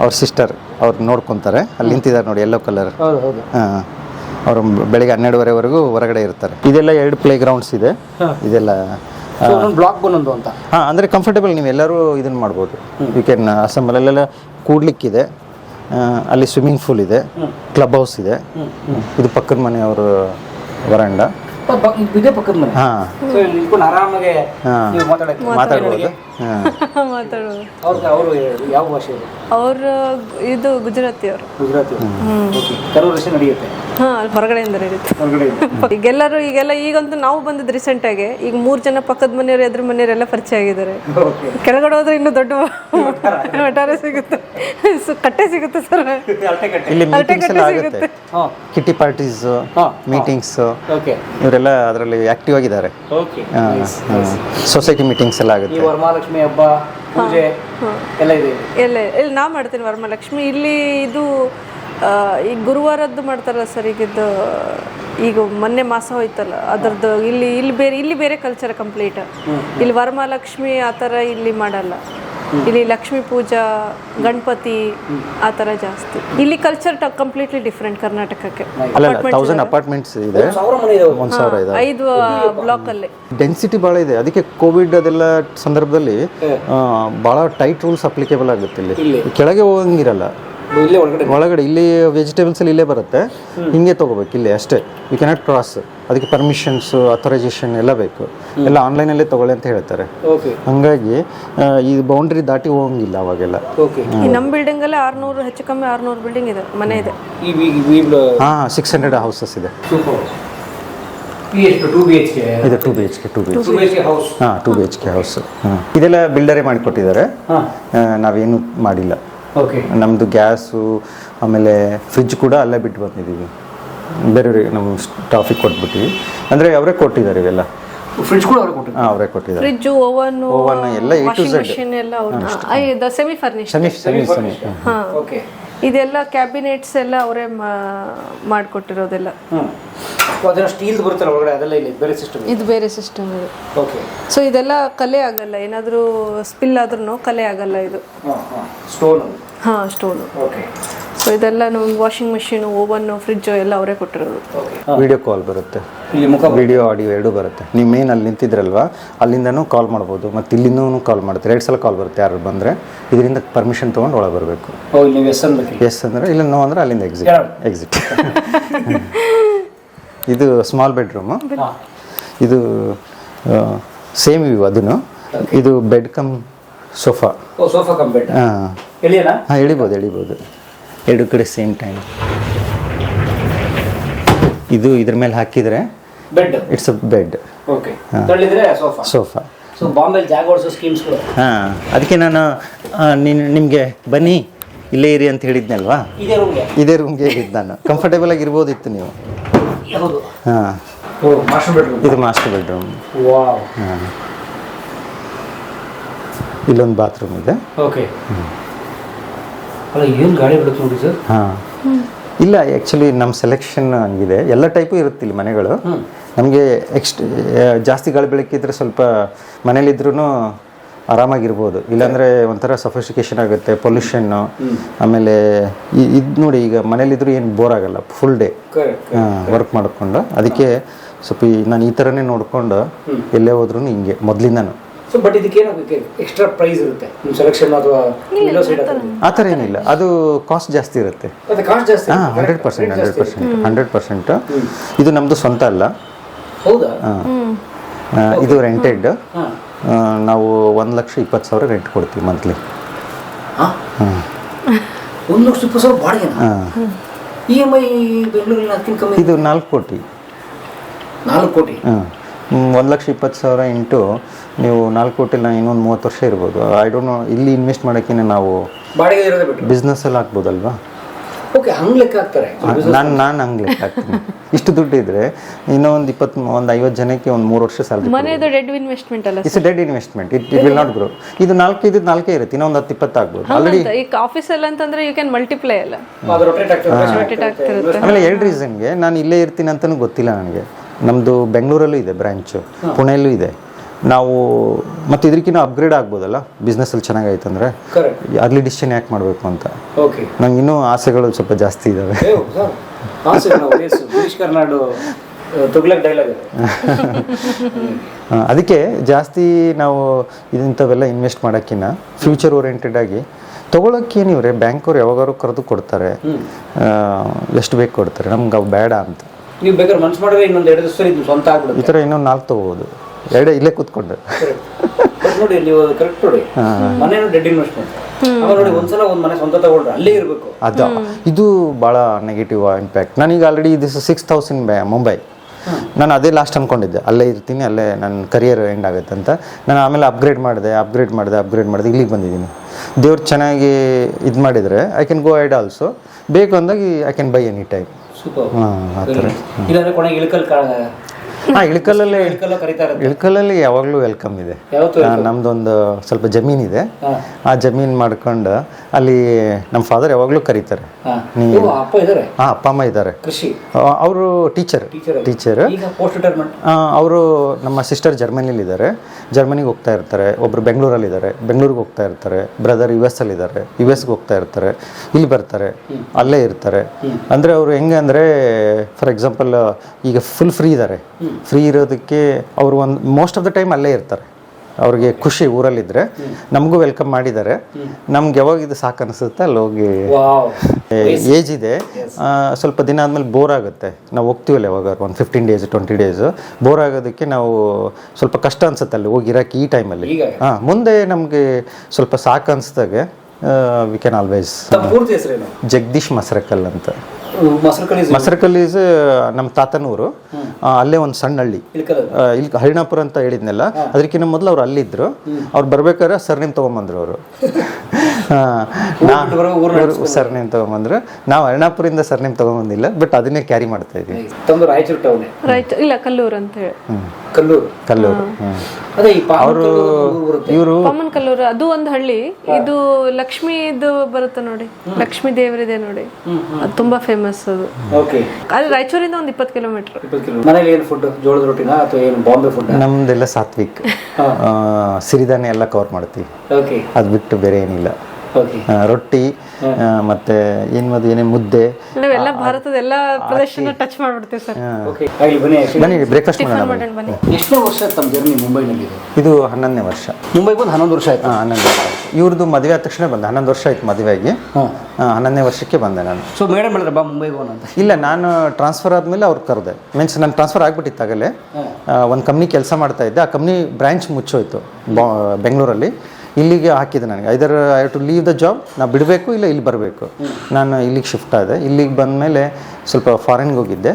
ಅವ್ರ ಸಿಸ್ಟರ್ ಅವ್ರು ನೋಡ್ಕೊಂತಾರೆ. ಅಲ್ಲಿ ನಿಂತಿದ್ದಾರೆ ನೋಡಿ ಯೆಲ್ಲೋ ಕಲರ್ ಅವರು ಬೆಳಿಗ್ಗೆ ಹನ್ನೆರಡುವರೆವರೆಗೂ ಹೊರಗಡೆ ಇರ್ತಾರೆ. ಇದೆಲ್ಲ ಎರಡು ಪ್ಲೇ ಗ್ರೌಂಡ್ಸ್ ಇದೆ ಇದೆಲ್ಲ
ಬ್ಲಾಕ್ ಒಂದೊಂದು ಅಂತ?
ಹಾಂ ಅಂದರೆ ಕಂಫರ್ಟೇಬಲ್ ನೀವು ಎಲ್ಲರೂ ಇದನ್ನು ಮಾಡ್ಬೋದು. ಯು ಕ್ಯಾನ್ ಅಸೆಂಬಲ್ ಅಲ್ಲೆಲ್ಲ ಕೂಡ್ಲಿಕ್ಕಿದೆ. ಅಲ್ಲಿ ಸ್ವಿಮ್ಮಿಂಗ್ ಪೂಲ್ ಇದೆ ಕ್ಲಬ್ ಹೌಸ್ ಇದೆ. ಇದು ಪಕ್ಕದ ಮನೆಯವರು ವರಂಡ.
ಅವರು ಯಾವ ಭಾಷೆ ಅವರು
ಅವ್ರು ಇದು ಗುಜರಾತಿ ಅವರು
ಗುಜರಾತಿ ನಡೆಯುತ್ತೆ.
ಹಾ ಅಲ್ಲಿ ಹೊರಗಡೆಯಿಂದ ಇರುತ್ತೆ.
ಹೊರಗಡೆ
ಈಗೆಲ್ಲರೂ ಈಗೆಲ್ಲ ಈಗಂತೂ ನಾವು ಬಂದದ್ದು ರೀಸೆಂಟ್ ಆಗಿ ಈಗ ಮೂರು ಜನ ಪಕ್ಕದ ಮನೆಯವರು ಎದುರು ಮನೆಯವರೆಲ್ಲ ಪರಿಚಯ ಆಗಿದ್ದಾರೆ.
ಓಕೆ
ಕೆಳಗಡೆ ಹೋದ್ರೆ ಇನ್ನೂ ದೊಡ್ಡ ವಟಾರ ಸಿಗುತ್ತೆ. ಸು- ಕಟ್ಟೆ ಸಿಗುತ್ತೆ ಸರ್.
ಇಲ್ಲಿ ಮೀಟಿಂಗ್ಸ್ ಎಲ್ಲ ಆಗುತ್ತೆ.
ಸಿಗುತ್ತೆ.
ಹಾಂ.
ಕಿಟ್ಟಿ ಪಾರ್ಟೀಸ್
ಹಾ,
ಮೀಟಿಂಗ್ಸ್
ಓಕೆ
ಇವರೆಲ್ಲ ಅದರಲ್ಲಿ ಆಕ್ಟಿವ್ ಆಗಿದ್ದಾರೆ.
ಓಕೆ
ಸೊಸೈಟಿ ಮೀಟಿಂಗ್ಸ್ ಎಲ್ಲ
ಈ
ಆಗುತ್ತೆ
ವರಮಹಾಲಕ್ಷ್ಮಿ ಹಬ್ಬ ಪೂಜೆ ಎಲ್ಲ ಇದೆ ಇಲ್ಲಿ.
ಎಲ್ಲ ಇಲ್ಲಿ ನಾ ಮಾಡ್ತೀನಿ ವರಮಹಾಲಕ್ಷ್ಮಿ. ಇಲ್ಲಿ ಇದು ಆ, ಈಗ ಗುರುವಾರದ್ದು ಮಾಡ್ತಾರಲ್ಲ ಸರ್ ಈಗ ಈಗ ಮೊನ್ನೆ ಮಾಸ ಹೋಯ್ತಲ್ಲ ಅದರದ್ದು ಇಲ್ಲಿ ಇಲ್ಲಿ ಬೇರೆ ಇಲ್ಲಿ ಬೇರೆ ಕಲ್ಚರ್ ಕಂಪ್ಲೀಟ್ ಇಲ್ಲಿ ವರಮಹಾಲಕ್ಷ್ಮಿ ಆ ಥರ ಇಲ್ಲಿ ಮಾಡಲ್ಲ. ಇಲ್ಲಿ ಲಕ್ಷ್ಮಿ ಪೂಜಾ ಗಣಪತಿ ಆ ಥರ ಜಾಸ್ತಿ. ಇಲ್ಲಿ ಕಲ್ಚರ್ ಕಂಪ್ಲೀಟ್ಲಿ ಡಿಫ್ರೆಂಟ್ ಕರ್ನಾಟಕಕ್ಕೆ.
ಅಪಾರ್ಟ್ಮೆಂಟ್ಸ್ ಇದೆ.
ಐದು
ಬ್ಲಾಕ್ ಅಲ್ಲಿ ಇದೆ
ಐದು ಬ್ಲಾಕಲ್ಲಿ
ಡೆನ್ಸಿಟಿ ಭಾಳ ಇದೆ. ಅದಕ್ಕೆ ಕೋವಿಡ್ ಅದೆಲ್ಲ ಸಂದರ್ಭದಲ್ಲಿ ಬಹಳ ಭಾಳ ಟೈಟ್ ರೂಲ್ಸ್ ಅಪ್ಲಿಕೇಬಲ್ ಆಗುತ್ತೆ ಇಲ್ಲಿ. ಕೆಳಗೆ ಹೋಗಂಗಿರಲ್ಲ.
ಇಲ್ಲೇ ಒಳಗಡೆ
ಒಳಗಡೆ ಇಲ್ಲಿ ವೆಜಿಟೇಬಲ್ಸ್ ಅಲ್ಲಿ ಇಲ್ಲೇ ಬರುತ್ತೆ. ಹಿಂಗೆ ತಗೋಬೇಕು ಇಲ್ಲಿ ಅಷ್ಟೇ. ಯು ಕೆನಾಟ್ ಕ್ರಾಸ್ ಅದಕ್ಕೆ ಪರ್ಮಿಷನ್ಸ್ ಅಥರೈಸೇಷನ್ ಎಲ್ಲ ಬೇಕು. ಎಲ್ಲ ಆನ್ಲೈನಲ್ಲೇ ತಗೊಳ್ಳಿ ಅಂತ ಹೇಳ್ತಾರೆ.
ಓಕೆ
ಹಂಗಾಗಿ ಈ ಬೌಂಡ್ರಿ ದಾಟಿ ಹೋಗಂಗಿಲ್ಲ ಅವಾಗೆಲ್ಲ.
ಓಕೆ
ಈ ನಮ್ಮ ಬಿಲ್ಡಿಂಗಲ್ಲೇ ಆರ್ನೂರು ಹೆಚ್ಚು ಕಮ್ಮಿ ಆರ್ನೂರು ಬಿಲ್ಡಿಂಗ್ ಇದೆ ಮನೆ ಇದೆ.
ಹಾ ಈ- ಈ
ಹಾಂ ಸಿಕ್ಸ್ ಹಂಡ್ರೆಡ್ ಹೌಸಸ್ ಇದೆ.
ಬಿ ಎಚ್ ಕೆ
ಇದು two B H K two B ಹಾಂ two B H K house ಇದೆಲ್ಲ ಬಿಲ್ಡರೇ ಮಾಡಿಕೊಟ್ಟಿದ್ದಾರೆ. ನಾವೇನು ಮಾಡಿಲ್ಲ. ನಮ್ಮದು ಗ್ಯಾಸು ಆಮೇಲೆ ಫ್ರಿಜ್ ಕೂಡ ಅಲ್ಲೇ ಬಿಟ್ಟು ಬಂದಿದ್ದೀವಿ. ಬೇರೆಯವ್ರಿಗೆ ನಮ್ಮ ಸ್ಟಾಫಿಗೆ ಕೊಟ್ಬಿಟ್ಟಿವಿ ಅಂದರೆ ಅವರೇ ಕೊಟ್ಟಿದ್ದಾರೆ ಇವೆಲ್ಲ.
ಫ್ರಿಜ್ ಕೂಡ ಅವರೇ ಕೊಟ್ಟಿದ್ದು
ಅವರೇ ಕೊಟ್ಟಿದ್ದಾರೆ.
ಫ್ರಿಜ್ ಓವನ್
ಓವನ್ ಎಲ್ಲ A to
Z
Z.
Machine ಎಲ್ಲ ಅವ್ರು semi furnish
semi semi semi
ಹಾ.
ಓಕೆ
ಇದೆಲ್ಲ ಕ್ಯಾಬಿನೆಟ್ಸ್ ಎಲ್ಲ ಅವರೇ ಮಾಡಿಕೊಟ್ಟಿರೋದೆಲ್ಲ.
ಹ್ಞೂ ಅದನ್ನ ಸ್ಟೀಲ್ದು ಬರುತ್ತಲ್ಲ ಒಳಗಡೆ? ಅದೆಲ್ಲ ಇಲ್ಲ ಬೇರೆ ಸಿಸ್ಟಮ್
ಇದು. ಬೇರೆ ಸಿಸ್ಟಮ್ ಇದೆ.
ಓಕೆ
ಸೊ ಇದೆಲ್ಲ ಕಲೆ ಆಗಲ್ಲ. ಏನಾದರೂ ಸ್ಪಿಲ್ ಆದ್ರೂ ಕಲೆ ಆಗಲ್ಲ ಇದು.
ಸ್ಟೋನ್
ಹಾಂ ಸ್ಟೋನು
ಓಕೆ
ಸೊ ಇದೆಲ್ಲ ನಮ್ಮ ವಾಷಿಂಗ್ ಮಿಷಿನ್ ಓವನ್ ಫ್ರಿಜ್ ಎಲ್ಲ ಅವರೇ ಕೊಟ್ಟಿರೋದು.
ಓಕೆ
ವಿಡಿಯೋ ಕಾಲ್ ಬರುತ್ತೆ.
ಇಲ್ಲಿ ಮುಖ
ವಿಡಿಯೋ ಆಡಿಯೋ ಎರಡೂ ಬರುತ್ತೆ. ನೀವು ಮೇನ್ ಅಲ್ಲಿ ನಿಂತಿದ್ರಲ್ವಾ ಅಲ್ಲಿಂದನೂ ಕಾಲ್ ಮಾಡ್ಬೋದು ಮತ್ತು ಇಲ್ಲಿಂದೂ ಕಾಲ್ ಮಾಡ್ತಾರೆ. ಎರಡು ಸಲ ಕಾಲ್ ಬರುತ್ತೆ ಯಾರು ಬಂದರೆ. ಇದರಿಂದ ಪರ್ಮಿಷನ್ ತೊಗೊಂಡು ಒಳಗೆ ಬರಬೇಕು.
ಓ ನೀವು ಎಸ್ ಅನ್ಬೇಕು
ಎಸ್ ಅಂದರೆ ಇಲ್ಲ ನೋ ಅಂದರೆ ಅಲ್ಲಿಂದ ಎಕ್ಸಿಟ್ ಎಕ್ಸಿಟ್ ಇದು ಸ್ಮಾಲ್ ಬೆಡ್ರೂಮು ಇದು ಸೇಮ್ ವ್ಯೂ ಅದನ್ನು ಇದು bed come sofa
oh sofa bed
ಹಾಂ.
ಎಳಿಯಲ್ಲ
ಹಾಂ ಎಳಿಬೋದು ಎಳಿಬೋದು. ಎರಡು ಕಡೆ ಸೇಮ್ ಟೈಮ್ ಇದು ಇದ್ರ ಮೇಲೆ ಹಾಕಿದರೆ
bed
it's a bed
okay ತಳ್ಳಿದ್ರೆ sofa
sofa
so ಬಾಂಬೆಲಿ ಜಾಗ ಓಡಿಸೋ ಸ್ಕೀಮ್ಸ್ಗಳು
ಹಾಂ. ಅದಕ್ಕೆ ನಾನು ನೀನು ನಿಮಗೆ ಬನ್ನಿ ಇಲ್ಲೇ ಇರಿ ಅಂತ ಹೇಳಿದ್ನಲ್ವಾ?
ಇದೇ ರೂಮ್ಗೆ
ಇದೇ ರೂಮ್ಗೆ ಹೇಳಿದ್ದು ನಾನು. ಕಂಫರ್ಟೇಬಲ್ ಆಗಿ ಇರ್ಬೋದಿತ್ತು ನೀವು. ಹಾಂ.
ಓ ಮಾಸ್ಟರ್ ಬೆಡ್ರೂಮ್
ಇದು ಮಾಸ್ಟರ್ ಬೆಡ್ರೂಮ್
ವಾವ್
ಹಾಂ. ಇಲ್ಲೊಂದು ಬಾತ್ರೂಮ್ ಇದೆ.
ಓಕೆ ಅಲ್ಲ ಏನು ಗಾಳಿ ಬಿಡುತ್ತೆ ನೋಡಿ ಸರ್?
ಹಾಂ. ಇಲ್ಲ ಆ್ಯಕ್ಚುಲಿ ನಮ್ಮ ಸೆಲೆಕ್ಷನ್ ಹಂಗಿದೆ. ಎಲ್ಲ ಟೈಪು ಇರುತ್ತೆ ಇಲ್ಲಿ ಮನೆಗಳು. ನಮಗೆ ಎಕ್ಸ್ಟ್ ಜಾಸ್ತಿ ಗಾಳಿ ಬೆಳಕಿದ್ರೆ ಸ್ವಲ್ಪ ಮನೇಲಿದ್ರೂ ಆರಾಮಾಗಿರ್ಬೋದು. ಇಲ್ಲಾಂದರೆ ಒಂಥರ ಸಫಿಸ್ಟಿಕೇಶನ್ ಆಗುತ್ತೆ ಪೊಲ್ಯೂಷನ್ನು ಆಮೇಲೆ ಇದು ನೋಡಿ ಈಗ ಮನೇಲಿದ್ರು ಏನು ಬೋರ್ ಆಗಲ್ಲ ಫುಲ್ ಡೇ ವರ್ಕ್ ಮಾಡಿಕೊಂಡು. ಅದಕ್ಕೆ ಸ್ವಲ್ಪ ಈ ನಾನು ಈ ಥರನೇ ನೋಡಿಕೊಂಡು ಎಲ್ಲೇ ಹೋದ್ರೂ ಹಿಂಗೆ ಮೊದಲಿಂದನೂ.
ಸೊ ಬಟ್ ಇದಕ್ಕೆ ಏನಾಗಬೇಕು ಎಕ್ಸ್ಟ್ರಾ ಪ್ರೈಸ್ ಇರುತ್ತೆ. ನಿಮ್ಮ ಸೆಲೆಕ್ಷನ್ ಅಥವಾ
ಆ ಥರ ಏನಿಲ್ಲ. ಅದು ಕಾಸ್ಟ್ ಜಾಸ್ತಿ ಇರುತ್ತೆ.
ಮತ್ತೆ ಕಾಸ್ಟ್ ಜಾಸ್ತಿ
ಹಾಂ hundred percent hundred percent hundred percent ಇದು ನಮ್ಮದು ಸ್ವಂತ ಅಲ್ಲ.
ಹೌದಾ?
ಇದು ರೆಂಟೆಡ್ ನಾವು ಒಂದು ಲಕ್ಷ ಇಪ್ಪತ್ತು ಸಾವಿರ ರೆಂಟ್ ಕೊಡ್ತೀವಿ ಮಂತ್ಲಿ
ಹಾಂ? ಒಂದು ಲಕ್ಷ ಇಪ್ಪತ್ತು ಸಾವಿರ ಬಾಡಿಗೆನಾ? ಇ ಎಂ ಐ ಬೆಂಗಳೂರಲ್ಲಿ ಅದಕ್ಕಿಂತ ಕಮ್ಮಿ
ಇದು ನಾಲ್ಕು ಕೋಟಿ.
ನಾಲ್ಕು ಕೋಟಿ?
ಹಾಂ. ಒಂದು ಲಕ್ಷ ಇಪ್ಪತ್ತು ಸಾವಿರ ಇಂಟು ನೀವು ನಾಲ್ಕು ಕೋಟಿಲ್ಲ ಇನ್ನೊಂದು ಮೂವತ್ತು ವರ್ಷ ಇರ್ಬೋದು. ಐ ಡೋಂಟ್ ನೋ ಇಲ್ಲಿ ಇನ್ವೆಸ್ಟ್ ಮಾಡೋಕ್ಕಿಂತ ನಾವು
ಬಾಡಿಗೆ ಇರೋದೇ ಬಿಟ್ಟು.
ಬಿಸ್ನೆಸ್ಸಲ್ಲಿ ಹಾಕ್ಬೋದಲ್ವಾ?
ಓಕೆ ಹಂಗೆ ಲೆಕ್ಕ ಹಾಕ್ತಾರೆ.
ನಾನು ನಾನು ಹಂಗೆ ಲೆಕ್ಕ ಹಾಕ್ತೀನಿ. ಇಷ್ಟು ದುಡ್ಡು ಇದ್ರೆ ಇನ್ನೂ ಒಂದು ಇಪ್ಪತ್ತು ಒಂದು ಐವತ್ತು ಜನಕ್ಕೆ ಒಂದು ಮೂರು ವರ್ಷ ಸ್ಯಾಲ್ರಿ
ಮನೆದು ಡೆಡ್ ಇನ್ವೆಸ್ಟ್ಮೆಂಟ್ ಅಲ್ಲ
it's dead investment it it will not grow ಇದು ನಾಲ್ಕು ಇದು ನಾಲ್ಕೇ ಇರುತ್ತೆ. ಇನ್ನೊಂದು ಹತ್ತು ಇಪ್ಪತ್ತು ಆಗ್ಬೋದು. ಆಲ್ರೆಡಿ
ಈ ಆಫೀಸ್ ಆಫೀಸಲ್ಲಿ ಅಂತಂದ್ರೆ ಯು ಕ್ಯಾನ್ ಮಲ್ಟಿಪ್ಲೈ ಅಲ್ಲ.
ಅದು ರೊಟೇಟ್ ಆಗ್ತದೆ
ರೊಟೇಟ್ ಆಗ್ತಿರುತ್ತೆ.
ಆಮೇಲೆ ಎರಡು ರೀಸನ್ಗೆ ನಾನು ಇಲ್ಲೇ ಇರ್ತೀನಿ ಅಂತಲೂ ಗೊತ್ತಿಲ್ಲ ನನಗೆ. ನಮ್ಮದು ಬೆಂಗಳೂರಲ್ಲೂ ಇದೆ ಬ್ರ್ಯಾಂಚು ಪುಣೆಯಲ್ಲೂ ಇದೆ. ನಾವು ಮತ್ತು ಇದಕ್ಕಿಂತ ಅಪ್ಗ್ರೇಡ್ ಆಗ್ಬೋದಲ್ಲ? ಬಿಸ್ನೆಸ್ಸಲ್ಲಿ ಚೆನ್ನಾಗೈತಂದ್ರೆ
ಕರೆಕ್ಟ್
ಅರ್ಲಿ ಡಿಸಿಷನ್ ಯಾಕೆ ಮಾಡಬೇಕು ಅಂತ. ನಂಗೆ ಇನ್ನೂ ಆಸೆಗಳು ಸ್ವಲ್ಪ ಜಾಸ್ತಿ ಇದ್ದಾವೆ ಅದಕ್ಕೆ ಜಾಸ್ತಿ ನಾವು ಇಂಥವೆಲ್ಲ ಇನ್ವೆಸ್ಟ್ ಮಾಡೋಕ್ಕಿನ್ನ ಫ್ಯೂಚರ್ ಓರಿಯೆಂಟೆಡ್ ಆಗಿ ತೊಗೊಳಕ್ಕೇನಿವ್ರೆ ಬ್ಯಾಂಕವ್ರು ಯಾವಾಗಾದ್ರು ಕರೆದು ಕೊಡ್ತಾರೆ. ಎಷ್ಟು ಬೇಕು ಕೊಡ್ತಾರೆ. ನಮ್ಗೆ ಅವು ಬೇಡ ಅಂತ.
ನೀವು ಬೇಕಾದ್ರೆ ಮನ್ಸು ಮಾಡಿದ್ರೆ ಇನ್ನೊಂದು ಎರಡು ದಿವಸ ಇದು ಸ್ವಂತ
ಈ
ಆಗ್ಬಿಡುತ್ತೆ
ಥರ ಇನ್ನೊಂದು ನಾಲ್ಕು ತೊಗೋಬೋದು. ಎರಡೇ ಇಲ್ಲೇ ಕೂತ್ಕೊಂಡು
ಬಟ್ ನೋಡಿ ನೀವು ಕರೆಕ್ಟ್ ನೋಡಿ. ಮನೇನು ಡೆಡ್ ಇನ್ವೆಸ್ಟ್ಮೆಂಟ್ ಆಮೇಲೆ ನೋಡಿ ಒಂದ್ಸಲ ಒಂದು ಮನೆ ಸ್ವಂತ ತಗೊಂಡ್ರೆ ಅಲ್ಲೇ ಇರಬೇಕು.
ಅದು. ಇದು ಭಾಳ ನೆಗೆಟಿವ್ ಇಂಪ್ಯಾಕ್ಟ್ ನಾನೀಗ already this six thousand by Mumbai ನಾನು ಅದೇ ಲಾಸ್ಟ್ ಅಂದ್ಕೊಂಡಿದ್ದೆ ಅಲ್ಲೇ ಇರ್ತೀನಿ ಅಲ್ಲೇ ನನ್ನ ಕರಿಯರ್ ಎಂಡ್ ಆಗುತ್ತೆ ಅಂತ. ನಾನು ಆಮೇಲೆ ಅಪ್ಗ್ರೇಡ್ ಮಾಡಿದೆ ಅಪ್ಗ್ರೇಡ್ ಮಾಡಿದೆ ಅಪ್ಗ್ರೇಡ್ ಮಾಡಿದೆ ಇಲ್ಲಿಗೆ ಬಂದಿದ್ದೀನಿ. ದೇವ್ರು ಚೆನ್ನಾಗಿ ಇದು ಮಾಡಿದರೆ I can go I'd also ಬೇಕು ಅಂದಾಗಿ I can buy any time
super
ಹಾಂ ಆ ಥರ
ಇಲ್ಲಾಂದ್ರೆ ಕೊನೆಗೆ ಇಳ್ಕಲ್ ಕಾಳ
ಹಾಂ ಇಳ್ಕಲ್ಲಲ್ಲೇ ಯಾವಾಗಲೂ ವೆಲ್ಕಮ್ ಇದೆ. ನಮ್ದೊಂದು ಸ್ವಲ್ಪ ಜಮೀನಿದೆ
ಇದೆ.
ಆ ಜಮೀನ್ ಮಾಡ್ಕೊಂಡು ಅಲ್ಲಿ ನಮ್ಮ ಫಾದರ್ ಯಾವಾಗಲೂ ಕರೀತಾರೆ.
ನೀವು ಅಪ್ಪ ಇದ್ದಾರೆ
ಹಾಂ ಅಪ್ಪ ಅಮ್ಮ ಇದ್ದಾರೆ. ಅವರು ಟೀಚರ್
ಟೀಚರ್
ಅವರು. ನಮ್ಮ ಸಿಸ್ಟರ್ ಜರ್ಮನಿಲಿದ್ದಾರೆ ಜರ್ಮನಿಗೆ ಹೋಗ್ತಾ ಇರ್ತಾರೆ. ಒಬ್ರು ಬೆಂಗಳೂರಲ್ಲಿ ಇದ್ದಾರೆ. ಬೆಂಗಳೂರಿಗೆ ಹೋಗ್ತಾ ಇರ್ತಾರೆ. ಬ್ರದರ್ ಯು ಎಸ್ ಅಲ್ಲಿದ್ದಾರೆ ಯು ಎಸ್ಗೆ ಹೋಗ್ತಾ ಇರ್ತಾರೆ. ಇಲ್ಲಿ ಬರ್ತಾರೆ. ಅಲ್ಲೇ ಇರ್ತಾರೆ. ಅಂದರೆ ಅವರು ಹೆಂಗೆ ಅಂದರೆ ಫಾರ್ ಎಕ್ಸಾಂಪಲ್ ಈಗ ಫುಲ್ ಫ್ರೀ ಇದ್ದಾರೆ. ಫ್ರೀ ಇರೋದಕ್ಕೆ ಅವರು ಒಂದು ಮೋಸ್ಟ್ ಆಫ್ ದ ಟೈಮ್ ಅಲ್ಲೇ ಇರ್ತಾರೆ. ಅವ್ರಿಗೆ ಖುಷಿ ಊರಲ್ಲಿದ್ರೆ ನಮಗೂ ವೆಲ್ಕಮ್ ಮಾಡಿದ್ದಾರೆ. ನಮ್ಗೆ ಯಾವಾಗ ಇದು ಸಾಕು ಅನಿಸುತ್ತೆ ಅಲ್ಲಿ ಹೋಗಿ ಏಜ್ ಇದೆ. ಸ್ವಲ್ಪ ದಿನ ಆದಮೇಲೆ ಬೋರ್ ಆಗುತ್ತೆ. ನಾವು ಹೋಗ್ತೀವಲ್ಲ ಯಾವಾಗ ಒಂದು fifteen days twenty days bore ಆಗೋದಕ್ಕೆ ನಾವು ಸ್ವಲ್ಪ ಕಷ್ಟ ಅನ್ಸುತ್ತೆ ಅಲ್ಲಿ ಹೋಗಿ ಇರೋಕ್ಕೆ ಈ ಟೈಮಲ್ಲಿ ಹಾಂ ಮುಂದೆ ನಮಗೆ ಸ್ವಲ್ಪ ಸಾಕು ಅನಿಸ್ದಾಗೆ we can always Jagadish Masarakal ಅಂತ.
ಮೊಸರು
ಇಸ್ ನಮ್ಮ ತಾತನೂರು ಅಲ್ಲೇ ಒಂದು ಸಣ್ಣ ಹಳ್ಳಿ. ಇಲ್ಲಿ ಹರಿಣಾಪುರ ಅಂತ ಹೇಳಿದ್ನಲ್ಲ ಅದಕ್ಕಿಂತ ಮೊದಲು ಅವ್ರು ಅಲ್ಲಿದ್ದರು ಅವ್ರು ಬರಬೇಕಾದ್ರೆ ಸರ್ನೇಮ್ ತೊಗೊಂಬಂದ್ರು ಅವರು. ಸರ್ನೇಮ್ ತೊಗೊಂಬಂದ್ರು. ನಾವು ಹರಿಣಾಪುರಿಂದ ಸರ್ನೇಮ್ ತೊಗೊಂಬಂದಿಲ್ಲ ಬಟ್ ಅದನ್ನೇ ಕ್ಯಾರಿ ಮಾಡ್ತಾ ಇದ್ದೀವಿ.
ತಮ್ಮದು ರಾಯಚೂರು ಟೌನ್
ರಾಯಚೂರು ಇಲ್ಲ ಕಲ್ಲೂರು ಅಂತ ಹೇಳಿ.
ಕಲ್ಲೂರು?
ಕಲ್ಲೂರು. ಅವರು ಇವರು
ಕಾಮನ್ ಕಲ್ಲೂರು ಅದು ಒಂದು ಹಳ್ಳಿ. ಇದು ಲಕ್ಷ್ಮಿ ಇದು ಬರುತ್ತೆ ನೋಡಿ. ಲಕ್ಷ್ಮೀ ದೇವರಿದೆ ನೋಡಿ. ಅದು ತುಂಬಾ ಫೇಮಸ್ ಅದು.
ಓಕೆ
ಅಲ್ಲಿ ರಾಯಚೂರಿಂದ ಒಂದು ಇಪ್ಪತ್ತು ಕಿಲೋಮೀಟರ್.
ಮನೇಲಿ ಏನು ಫುಡ್ ಜೋಳದ ರೊಟ್ಟಿನಾ ಅಥವಾ ಏನು ಬಾಂಬೆ ಫುಡ್
ನಮ್ದೆಲ್ಲ ಸಾತ್ವಿಕ್. ಸಿರಿಧಾನ್ಯ ಎಲ್ಲ ಕವರ್ ಮಾಡ್ತೀವಿ.
ಅದ್
ಅದು ಬಿಟ್ಟು ಬೇರೆ ಏನಿಲ್ಲ. ರೊಟ್ಟಿ ಮತ್ತೆ ಏನ್ ಮದು ಏನೇ ಮುದ್ದೆ.
ನಾವೆಲ್ಲ ಭಾರತದ ಎಲ್ಲ ಪ್ರದೇಶನ ಟಚ್ ಮಾಡ್ಬಿಡ್ತೀವಿ ಸರ್
ಓಕೆ ಬನ್ನಿ
ಬ್ರೇಕ್ಫಾಸ್ಟ್ ಮಾಡೋಣ
ಎಷ್ಟನೇ ವರ್ಷ ತಮ್ಮ ಜರ್ನಿ ಮುಂಬೈನಲ್ಲಿ ಇದು
ಇದು ಹನ್ನೊಂದನೇ ವರ್ಷ.
ಮುಂಬೈಗೆ ಬಂದು ಹನ್ನೊಂದು ವರ್ಷ ಆಯ್ತು?
ಹನ್ನೊಂದು ವರ್ಷ ಇವ್ರದ್ದು ಮದುವೆ ಆದ ತಕ್ಷಣ ಬಂದೆ ಹನ್ನೊಂದು ವರ್ಷ ಆಯ್ತು ಮದುವೆಗೆ. ಹನ್ನೊಂದನೇ ವರ್ಷಕ್ಕೆ ಬಂದೆ ನಾನು.
ಸೊ ಮೇಡಮ್ ಹೇಳಿದ್ರೆ ಬಾ ಮುಂಬೈಗೆ ಹೋಗೋಣ ಅಂತ.
ಇಲ್ಲ ನಾನು ಟ್ರಾನ್ಸ್ಫರ್ ಆದಮೇಲೆ ಅವ್ರು ಕರೆದೆ. ಮೀನ್ಸ್ ನಾನು ಟ್ರಾನ್ಸ್ಫರ್ ಆಗಿಬಿಟ್ಟಿತ್ತು ಆಗಲೇ. ಒಂದು ಕಂಪ್ನಿ ಕೆಲಸ ಮಾಡ್ತಾ ಇದ್ದೆ. ಆ ಕಂಪ್ನಿ ಬ್ರ್ಯಾಂಚ್ ಮುಚ್ಚೋಯ್ತು ಬೆಂಗಳೂರಲ್ಲಿ. ಇಲ್ಲಿಗೆ ಹಾಕಿದೆ ನನಗೆ. Either I to leave the job ನಾ ಬಿಡಬೇಕು ಇಲ್ಲ ಇಲ್ಲಿ ಬರಬೇಕು. ನಾನು ಇಲ್ಲಿಗೆ ಶಿಫ್ಟ್ ಆದೆ. ಇಲ್ಲಿಗೆ ಬಂದಮೇಲೆ ಸ್ವಲ್ಪ ಫಾರಿನ್ಗೆ ಹೋಗಿದ್ದೆ.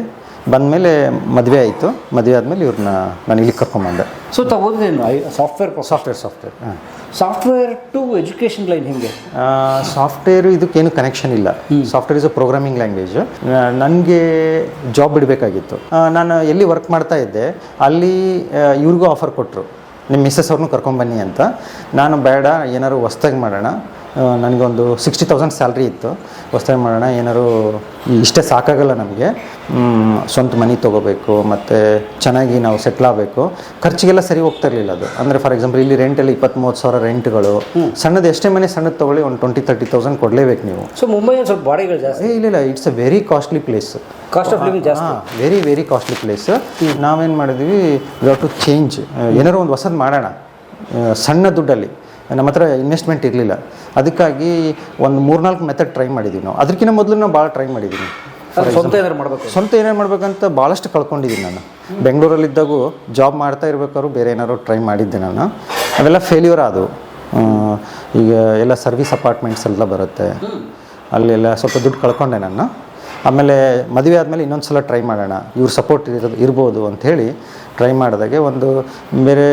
ಬಂದಮೇಲೆ ಮದುವೆ ಆಯಿತು. ಮದುವೆ ಆದಮೇಲೆ ಇವ್ರನ್ನ ನಾನು ಇಲ್ಲಿಗೆ ಕರ್ಕೊಂಬಂದೆ.
ಸೊ ತಗೋದೇನು ಸಾಫ್ಟ್ವೇರ್
ಸಾಫ್ಟ್ವೇರ್ ಸಾಫ್ಟ್ವೇರ್ ಹಾಂ.
ಸಾಫ್ಟ್ವೇರ್ ಟು ಎಜುಕೇಷನ್ ಲೈನ್ ಹಿಂಗೆ?
ಸಾಫ್ಟ್ವೇರ್ ಇದಕ್ಕೇನು ಕನೆಕ್ಷನ್ ಇಲ್ಲ. Software is a programming language ನನಗೆ ಜಾಬ್ ಬಿಡಬೇಕಾಗಿತ್ತು. ನಾನು ಎಲ್ಲಿ ವರ್ಕ್ ಮಾಡ್ತಾ ಇದ್ದೆ ಅಲ್ಲಿ ಇವ್ರಿಗೂ ಆಫರ್ ಕೊಟ್ಟರು ನಿಮ್ಮ ಮಿಸ್ಸಸ್ ಅವ್ರನ್ನೂ ಕರ್ಕೊಂಬನ್ನಿ ಅಂತ. ನಾನು ಬೇಡ ಏನಾದ್ರು ಹೊಸ್ದಾಗಿ ಮಾಡೋಣ. ನನಗೊಂದು ಸಿಕ್ಸ್ಟಿ ತೌಸಂಡ್ ಸ್ಯಾಲ್ರಿ ಇತ್ತು. ಹೊಸ್ದಾಗಿ ಮಾಡೋಣ ಏನಾದ್ರು ಇಷ್ಟೇ ಸಾಕಾಗಲ್ಲ ನಮಗೆ. ಸ್ವಂತ ಮನೆ ತೊಗೋಬೇಕು ಮತ್ತು ಚೆನ್ನಾಗಿ ನಾವು ಸೆಟ್ಲ್ ಆಗಬೇಕು. ಖರ್ಚಿಗೆಲ್ಲ ಸರಿ ಹೋಗ್ತಾ ಇರಲಿಲ್ಲ ಅದು. ಅಂದರೆ ಫಾರ್ ಎಕ್ಸಾಂಪಲ್ ಇಲ್ಲಿ ರೆಂಟಲ್ಲಿ ಇಪ್ಪತ್ತ್ಮೂವತ್ತು ಸಾವಿರ ರೆಂಟ್ಗಳು ಸಣ್ಣದು ಎಷ್ಟೇ ಮನೆ ಸಣ್ಣದು ತೊಗೊಳ್ಳಿ ಒಂದು ಟ್ವೆಂಟಿ ತರ್ಟಿ ತೌಸಂಡ್ ಕೊಡಲೇಬೇಕು ನೀವು.
ಸೊ ಮುಂಬೈ ಸ್ವಲ್ಪ ಬಾಡಿಗಳು ಜಾಸ್ತಿ.
ಇಲ್ಲ ಇಲ್ಲ it's a very costly place
cost of living ಜಾಸ್ತಿ.
ವೆರಿ ವೆರಿ ಕಾಸ್ಟ್ಲಿ ಪ್ಲೇಸ್ ನಾವೇನು ಮಾಡಿದ್ವಿ ವಿ ಟು ಚೇಂಜ್ ಏನಾರು ಒಂದು ಹೊಸದು ಮಾಡೋಣ. ಸಣ್ಣ ದುಡ್ಡಲ್ಲಿ. ನಮ್ಮ ಹತ್ರ ಇನ್ವೆಸ್ಟ್ಮೆಂಟ್ ಇರಲಿಲ್ಲ. ಅದಕ್ಕಾಗಿ ಒಂದು ಮೂರ್ನಾಲ್ಕು ಮೆಥಡ್ ಟ್ರೈ ಮಾಡಿದ್ದೀವಿ ನಾವು. ಅದಕ್ಕಿಂತ ಮೊದಲು ನಾವು ಭಾಳ ಟ್ರೈ ಮಾಡಿದ್ದೀನಿ
ಸ್ವಂತ ಏನಾರು ಮಾಡಬೇಕು
ಸ್ವಂತ ಏನೇನು ಮಾಡಬೇಕಂತ ಭಾಳಷ್ಟು ಕಳ್ಕೊಂಡಿದ್ದೀನಿ ನಾನು. ಬೆಂಗಳೂರಲ್ಲಿದ್ದಾಗೂ ಜಾಬ್ ಮಾಡ್ತಾ ಇರ್ಬೇಕಾದ್ರು ಬೇರೆ ಏನಾದ್ರು ಟ್ರೈ ಮಾಡಿದ್ದೆ ನಾನು. ಅವೆಲ್ಲ ಫೇಲ್ಯೂರ್ ಆದವು ಈಗ ಎಲ್ಲ ಸರ್ವಿಸ್ ಅಪಾರ್ಟ್ಮೆಂಟ್ಸ್ ಎಲ್ಲ ಬರುತ್ತೆ. ಅಲ್ಲೆಲ್ಲ ಸ್ವಲ್ಪ ದುಡ್ಡು ಕಳ್ಕೊಂಡೆ ನಾನು. ಆಮೇಲೆ ಮದುವೆ ಆದಮೇಲೆ ಇನ್ನೊಂದು ಸಲ ಟ್ರೈ ಮಾಡೋಣ. ಇವ್ರ ಸಪೋರ್ಟ್ ಇರೋದು ಇರ್ಬೋದು ಅಂಥೇಳಿ ಟ್ರೈ ಮಾಡಿದಾಗೆ ಒಂದು ಬೇರೆ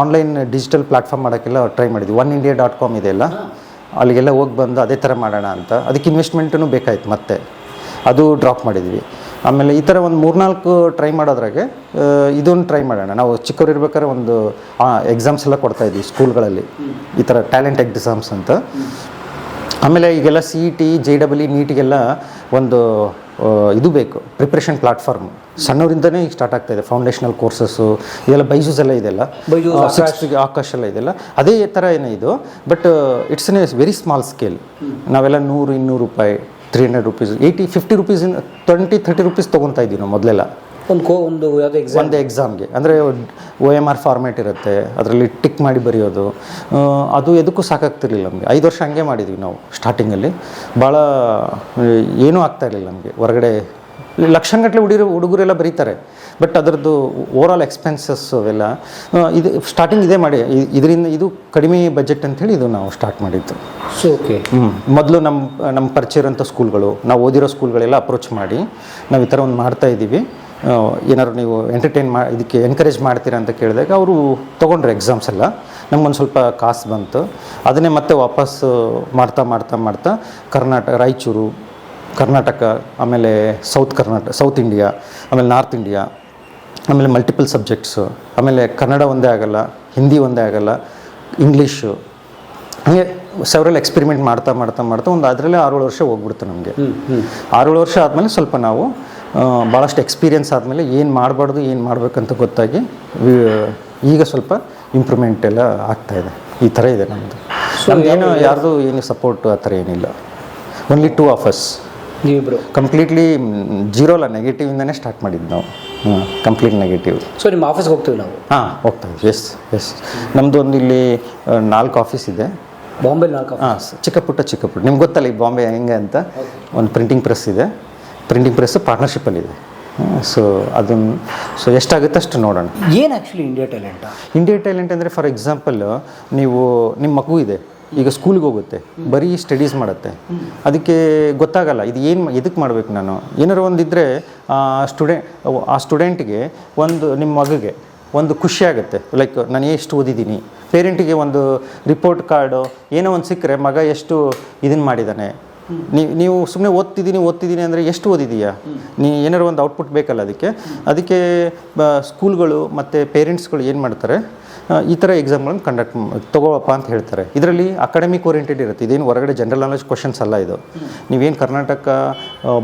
ಆನ್ಲೈನ್ ಡಿಜಿಟಲ್ ಪ್ಲಾಟ್ಫಾರ್ಮ್ ಮಾಡೋಕ್ಕೆಲ್ಲ ಟ್ರೈ ಮಾಡಿದ್ವಿ. ಒನ್ ಇಂಡಿಯಾ ಡಾಟ್ ಕಾಮ್ ಇದೆಯಲ್ಲ ಅಲ್ಲಿಗೆಲ್ಲ ಹೋಗಿ ಬಂದು ಅದೇ ಥರ ಮಾಡೋಣ ಅಂತ. ಅದಕ್ಕೆ ಇನ್ವೆಸ್ಟ್ಮೆಂಟೂ ಬೇಕಾಯ್ತು ಮತ್ತೆ. ಅದು ಡ್ರಾಪ್ ಮಾಡಿದ್ವಿ. ಆಮೇಲೆ ಈ ಥರ ಒಂದು ಮೂರ್ನಾಲ್ಕು ಟ್ರೈ ಮಾಡೋದ್ರಾಗೆ ಇದೊಂದು ಟ್ರೈ ಮಾಡೋಣ. ನಾವು ಚಿಕ್ಕವ್ರು ಇರ್ಬೇಕಾದ್ರೆ ಒಂದು ಎಕ್ಸಾಮ್ಸ್ ಎಲ್ಲ ಕೊಡ್ತಾಯಿದ್ವಿ ಸ್ಕೂಲ್ಗಳಲ್ಲಿ ಈ ಥರ ಟ್ಯಾಲೆಂಟ್ ಎಕ್ಸಾಮ್ಸ್ ಅಂತ. ಆಮೇಲೆ ಈಗೆಲ್ಲ C E T J W ನೀಟಿಗೆಲ್ಲ ಒಂದು ಇದು ಬೇಕು ಪ್ರಿಪ್ರೇಷನ್ ಪ್ಲಾಟ್ಫಾರ್ಮ್ ಸಣ್ಣವರಿಂದನೇ ಈಗ ಸ್ಟಾರ್ಟ್ ಆಗ್ತಾ ಇದೆ ಫೌಂಡೇಶನಲ್ ಕೋರ್ಸಸ್ಸು ಇದೆಲ್ಲ ಬೈಜೂಸ್ ಎಲ್ಲ ಇದೆಲ್ಲ. ಆಕಾಶ ಎಲ್ಲ ಇದೆಲ್ಲ. ಅದೇ ಥರ ಏನೇ ಇದು but it's in very small scale ನಾವೆಲ್ಲ ನೂರು ಇನ್ನೂರು ರೂಪಾಯಿ three hundred rupees eighty fifty rupees twenty thirty rupees ತೊಗೊತಾ ಇದ್ದೀವಿ ನಾವು ಮೊದಲೆಲ್ಲ.
ಒಂದು ಕೋ ಒಂದು ಯಾವುದೇ ಎಕ್ಸಾಮ್
ಒಂದು ಎಕ್ಸಾಮ್ಗೆ ಅಂದರೆ ಒ ಎಂ ಆರ್ ಫಾರ್ಮ್ಯಾಟ್ ಇರುತ್ತೆ ಅದರಲ್ಲಿ ಟಿಕ್ ಮಾಡಿ ಬರೆಯೋದು. ಅದು ಎದಕ್ಕೂ ಸಾಕಾಗ್ತಿರ್ಲಿಲ್ಲ ನಮಗೆ. ಐದು ವರ್ಷ ಹಂಗೆ ಮಾಡಿದ್ವಿ ನಾವು ಸ್ಟಾರ್ಟಿಂಗಲ್ಲಿ ಭಾಳ ಏನೂ ಆಗ್ತಾ ಇರಲಿಲ್ಲ ನಮಗೆ. ಹೊರಗಡೆ ಲಕ್ಷಗಟ್ಟಲೆ ಹುಡುಗರು ಹುಡುಗರೆಲ್ಲ ಬರೀತಾರೆ. ಬಟ್ ಅದರದ್ದು ಓವರಾಲ್ ಎಕ್ಸ್ಪೆನ್ಸಸ್ ಅವೆಲ್ಲ ಇದು ಸ್ಟಾರ್ಟಿಂಗ್ ಇದೇ ಮಾಡಿ. ಇದರಿಂದ ಇದು ಕಡಿಮೆ ಬಜೆಟ್ ಅಂತೇಳಿ ಇದು ನಾವು ಸ್ಟಾರ್ಟ್ ಮಾಡಿದ್ದು.
ಸೊ ಓಕೆ
ಹ್ಞೂ ಮೊದಲು ನಮ್ಮ ನಮ್ಮ ಪರಿಚಯ ಇರೋಂಥ ಸ್ಕೂಲ್ಗಳು ನಾವು ಓದಿರೋ ಸ್ಕೂಲ್ಗಳೆಲ್ಲ ಅಪ್ರೋಚ್ ಮಾಡಿ ನಾವು ಈ ಥರ ಒಂದು ಮಾಡ್ತಾ ಇದ್ದೀವಿ. ಏನಾದ್ರು ನೀವು ಎಂಟರ್ಟೈನ್ ಮಾ ಇದಕ್ಕೆ ಎನ್ಕರೇಜ್ ಮಾಡ್ತೀರಾ ಅಂತ ಕೇಳಿದಾಗ ಅವರು ತೊಗೊಂಡ್ರು ಎಕ್ಸಾಮ್ಸ್ ಎಲ್ಲ. ನಮ್ಗೊಂದು ಸ್ವಲ್ಪ ಕಾಸು ಬಂತು. ಅದನ್ನೇ ಮತ್ತೆ ವಾಪಸ್ ಮಾಡ್ತಾ ಮಾಡ್ತಾ ಮಾಡ್ತಾ ಕರ್ನಾಟಕ ರಾಯಚೂರು ಕರ್ನಾಟಕ ಆಮೇಲೆ ಸೌತ್ ಕರ್ನಾಟಕ ಸೌತ್ ಇಂಡಿಯಾ ಆಮೇಲೆ ನಾರ್ತ್ ಇಂಡಿಯಾ ಆಮೇಲೆ ಮಲ್ಟಿಪಲ್ ಸಬ್ಜೆಕ್ಟ್ಸು ಆಮೇಲೆ ಕನ್ನಡ ಒಂದೇ ಆಗಲ್ಲ ಹಿಂದಿ ಒಂದೇ ಆಗಲ್ಲ ಇಂಗ್ಲೀಷು ಹಾಗೆ ಸೆವರಲ್ ಎಕ್ಸ್ಪೆರಿಮೆಂಟ್ ಮಾಡ್ತಾ ಮಾಡ್ತಾ ಮಾಡ್ತಾ ಒಂದು ಅದರಲ್ಲೇ ಆರೇಳು ವರ್ಷ ಹೋಗ್ಬಿಡ್ತು ನಮಗೆ. ಆರೇಳು ವರ್ಷ ಆದಮೇಲೆ ಸ್ವಲ್ಪ ನಾವು ಭಾಳಷ್ಟು ಎಕ್ಸ್ಪೀರಿಯೆನ್ಸ್ ಆದಮೇಲೆ ಏನು ಮಾಡಬಾರ್ದು ಏನು ಮಾಡಬೇಕಂತ ಗೊತ್ತಾಗಿ ಈಗ ಸ್ವಲ್ಪ ಇಂಪ್ರೂವ್ಮೆಂಟ್ ಎಲ್ಲ ಆಗ್ತಾ ಇದೆ. ಈ ಥರ ಇದೆ ನಮ್ಮದು ನಮಗೇನು ಯಾರ್ದು ಏನು ಸಪೋರ್ಟ್ ಆ ಥರ ಏನಿಲ್ಲ. ಓನ್ಲಿ ಟೂ ಆಫರ್ಸ್
ನೀವಿಬ್ರು?
ಕಂಪ್ಲೀಟ್ಲಿ ಜೀರೋ ಅಲ್ಲ ನೆಗೆಟಿವಿಂದನೇ ಸ್ಟಾರ್ಟ್ ಮಾಡಿದ್ದು ನಾವು. ಹ್ಞೂ ಕಂಪ್ಲೀಟ್ ನೆಗೆಟಿವ್
ಸೊ ನಿಮ್ಮ ಆಫೀಸ್ಗೆ ಹೋಗ್ತೀವಿ ನಾವು?
ಹಾಂ ಹೋಗ್ತೀವಿ ಎಸ್ ಎಸ್ ನಮ್ಮದು ಒಂದು ಇಲ್ಲಿ ನಾಲ್ಕು ಆಫೀಸ್ ಇದೆ.
ಬಾಂಬೆ ನಾಲ್ಕು
ಹಾಂ ಚಿಕ್ಕ ಪುಟ್ಟ ಚಿಕ್ಕ ಪುಟ್ಟ ನಿಮ್ಗೆ ಗೊತ್ತಲ್ಲ ಈ ಬಾಂಬೆ ಹೆಂಗೆ ಅಂತ? ಒಂದು ಪ್ರಿಂಟಿಂಗ್ ಪ್ರೆಸ್ ಇದೆ. ಪ್ರಿಂಟಿಂಗ್ ಪ್ರೆಸ್ ಪಾರ್ಟ್ನರ್ಶಿಪ್ಪಲ್ಲಿದೆ ಸೊ ಅದನ್ನು ಸೊ ಎಷ್ಟಾಗುತ್ತೆ ಅಷ್ಟು ನೋಡೋಣ.
ಏನು actually India talent
India talent ಅಂದರೆ ಫಾರ್ ಎಕ್ಸಾಂಪಲ್ ನೀವು ನಿಮ್ಮ ಮಗು ಇದೆ ಈಗ ಸ್ಕೂಲ್ಗೆ ಹೋಗುತ್ತೆ ಬರೀ ಸ್ಟಡೀಸ್ ಮಾಡುತ್ತೆ. ಅದಕ್ಕೆ ಗೊತ್ತಾಗಲ್ಲ ಇದು ಏನು ಎದಕ್ಕೆ ಮಾಡಬೇಕು ನಾನು? ಏನಾರು ಒಂದಿದ್ದರೆ ಆ ಸ್ಟೂಡೆ ಆ ಸ್ಟೂಡೆಂಟ್ಗೆ ಒಂದು ನಿಮ್ಮ ಮಗುಗೆ ಒಂದು ಖುಷಿ ಆಗುತ್ತೆ. ಲೈಕ್ ನಾನು ಎಷ್ಟು ಓದಿದ್ದೀನಿ? ಪೇರೆಂಟಿಗೆ ಒಂದು ರಿಪೋರ್ಟ್ ಕಾರ್ಡು ಏನೋ ಒಂದು ಸಿಕ್ಕರೆ ಮಗ ಎಷ್ಟು ಇದನ್ನು ಮಾಡಿದ್ದಾನೆ ನೀವು ನೀವು ಸುಮ್ಮನೆ ಓದ್ತಿದ್ದೀನಿ ಓದ್ತಿದ್ದೀನಿ ಅಂದರೆ ಎಷ್ಟು ಓದಿದೀಯಾ? ನೀ ಏನಾರು ಒಂದು ಔಟ್ಪುಟ್ ಬೇಕಲ್ಲ ಅದಕ್ಕೆ? ಅದಕ್ಕೆ ಸ್ಕೂಲ್ಗಳು ಮತ್ತು ಪೇರೆಂಟ್ಸ್ಗಳು ಏನು ಮಾಡ್ತಾರೆ? ಈ ಥರ ಎಕ್ಸಾಮ್ಗಳನ್ನು ಕಂಡಕ್ಟ್ ತಗೋವಪ್ಪ ಅಂತ ಹೇಳ್ತಾರೆ. ಇದರಲ್ಲಿ ಅಕಾಡೆಮಿಕ್ ಓರಿಯೆಂಟೆಡ್ ಇರುತ್ತೆ. ಇದೇನು ಹೊರಗಡೆ ಜನರಲ್ ನಾಲೆಜ್ ಕ್ವಶನ್ಸ್ ಅಲ್ಲ ಇದು. ನೀವೇನು Karnataka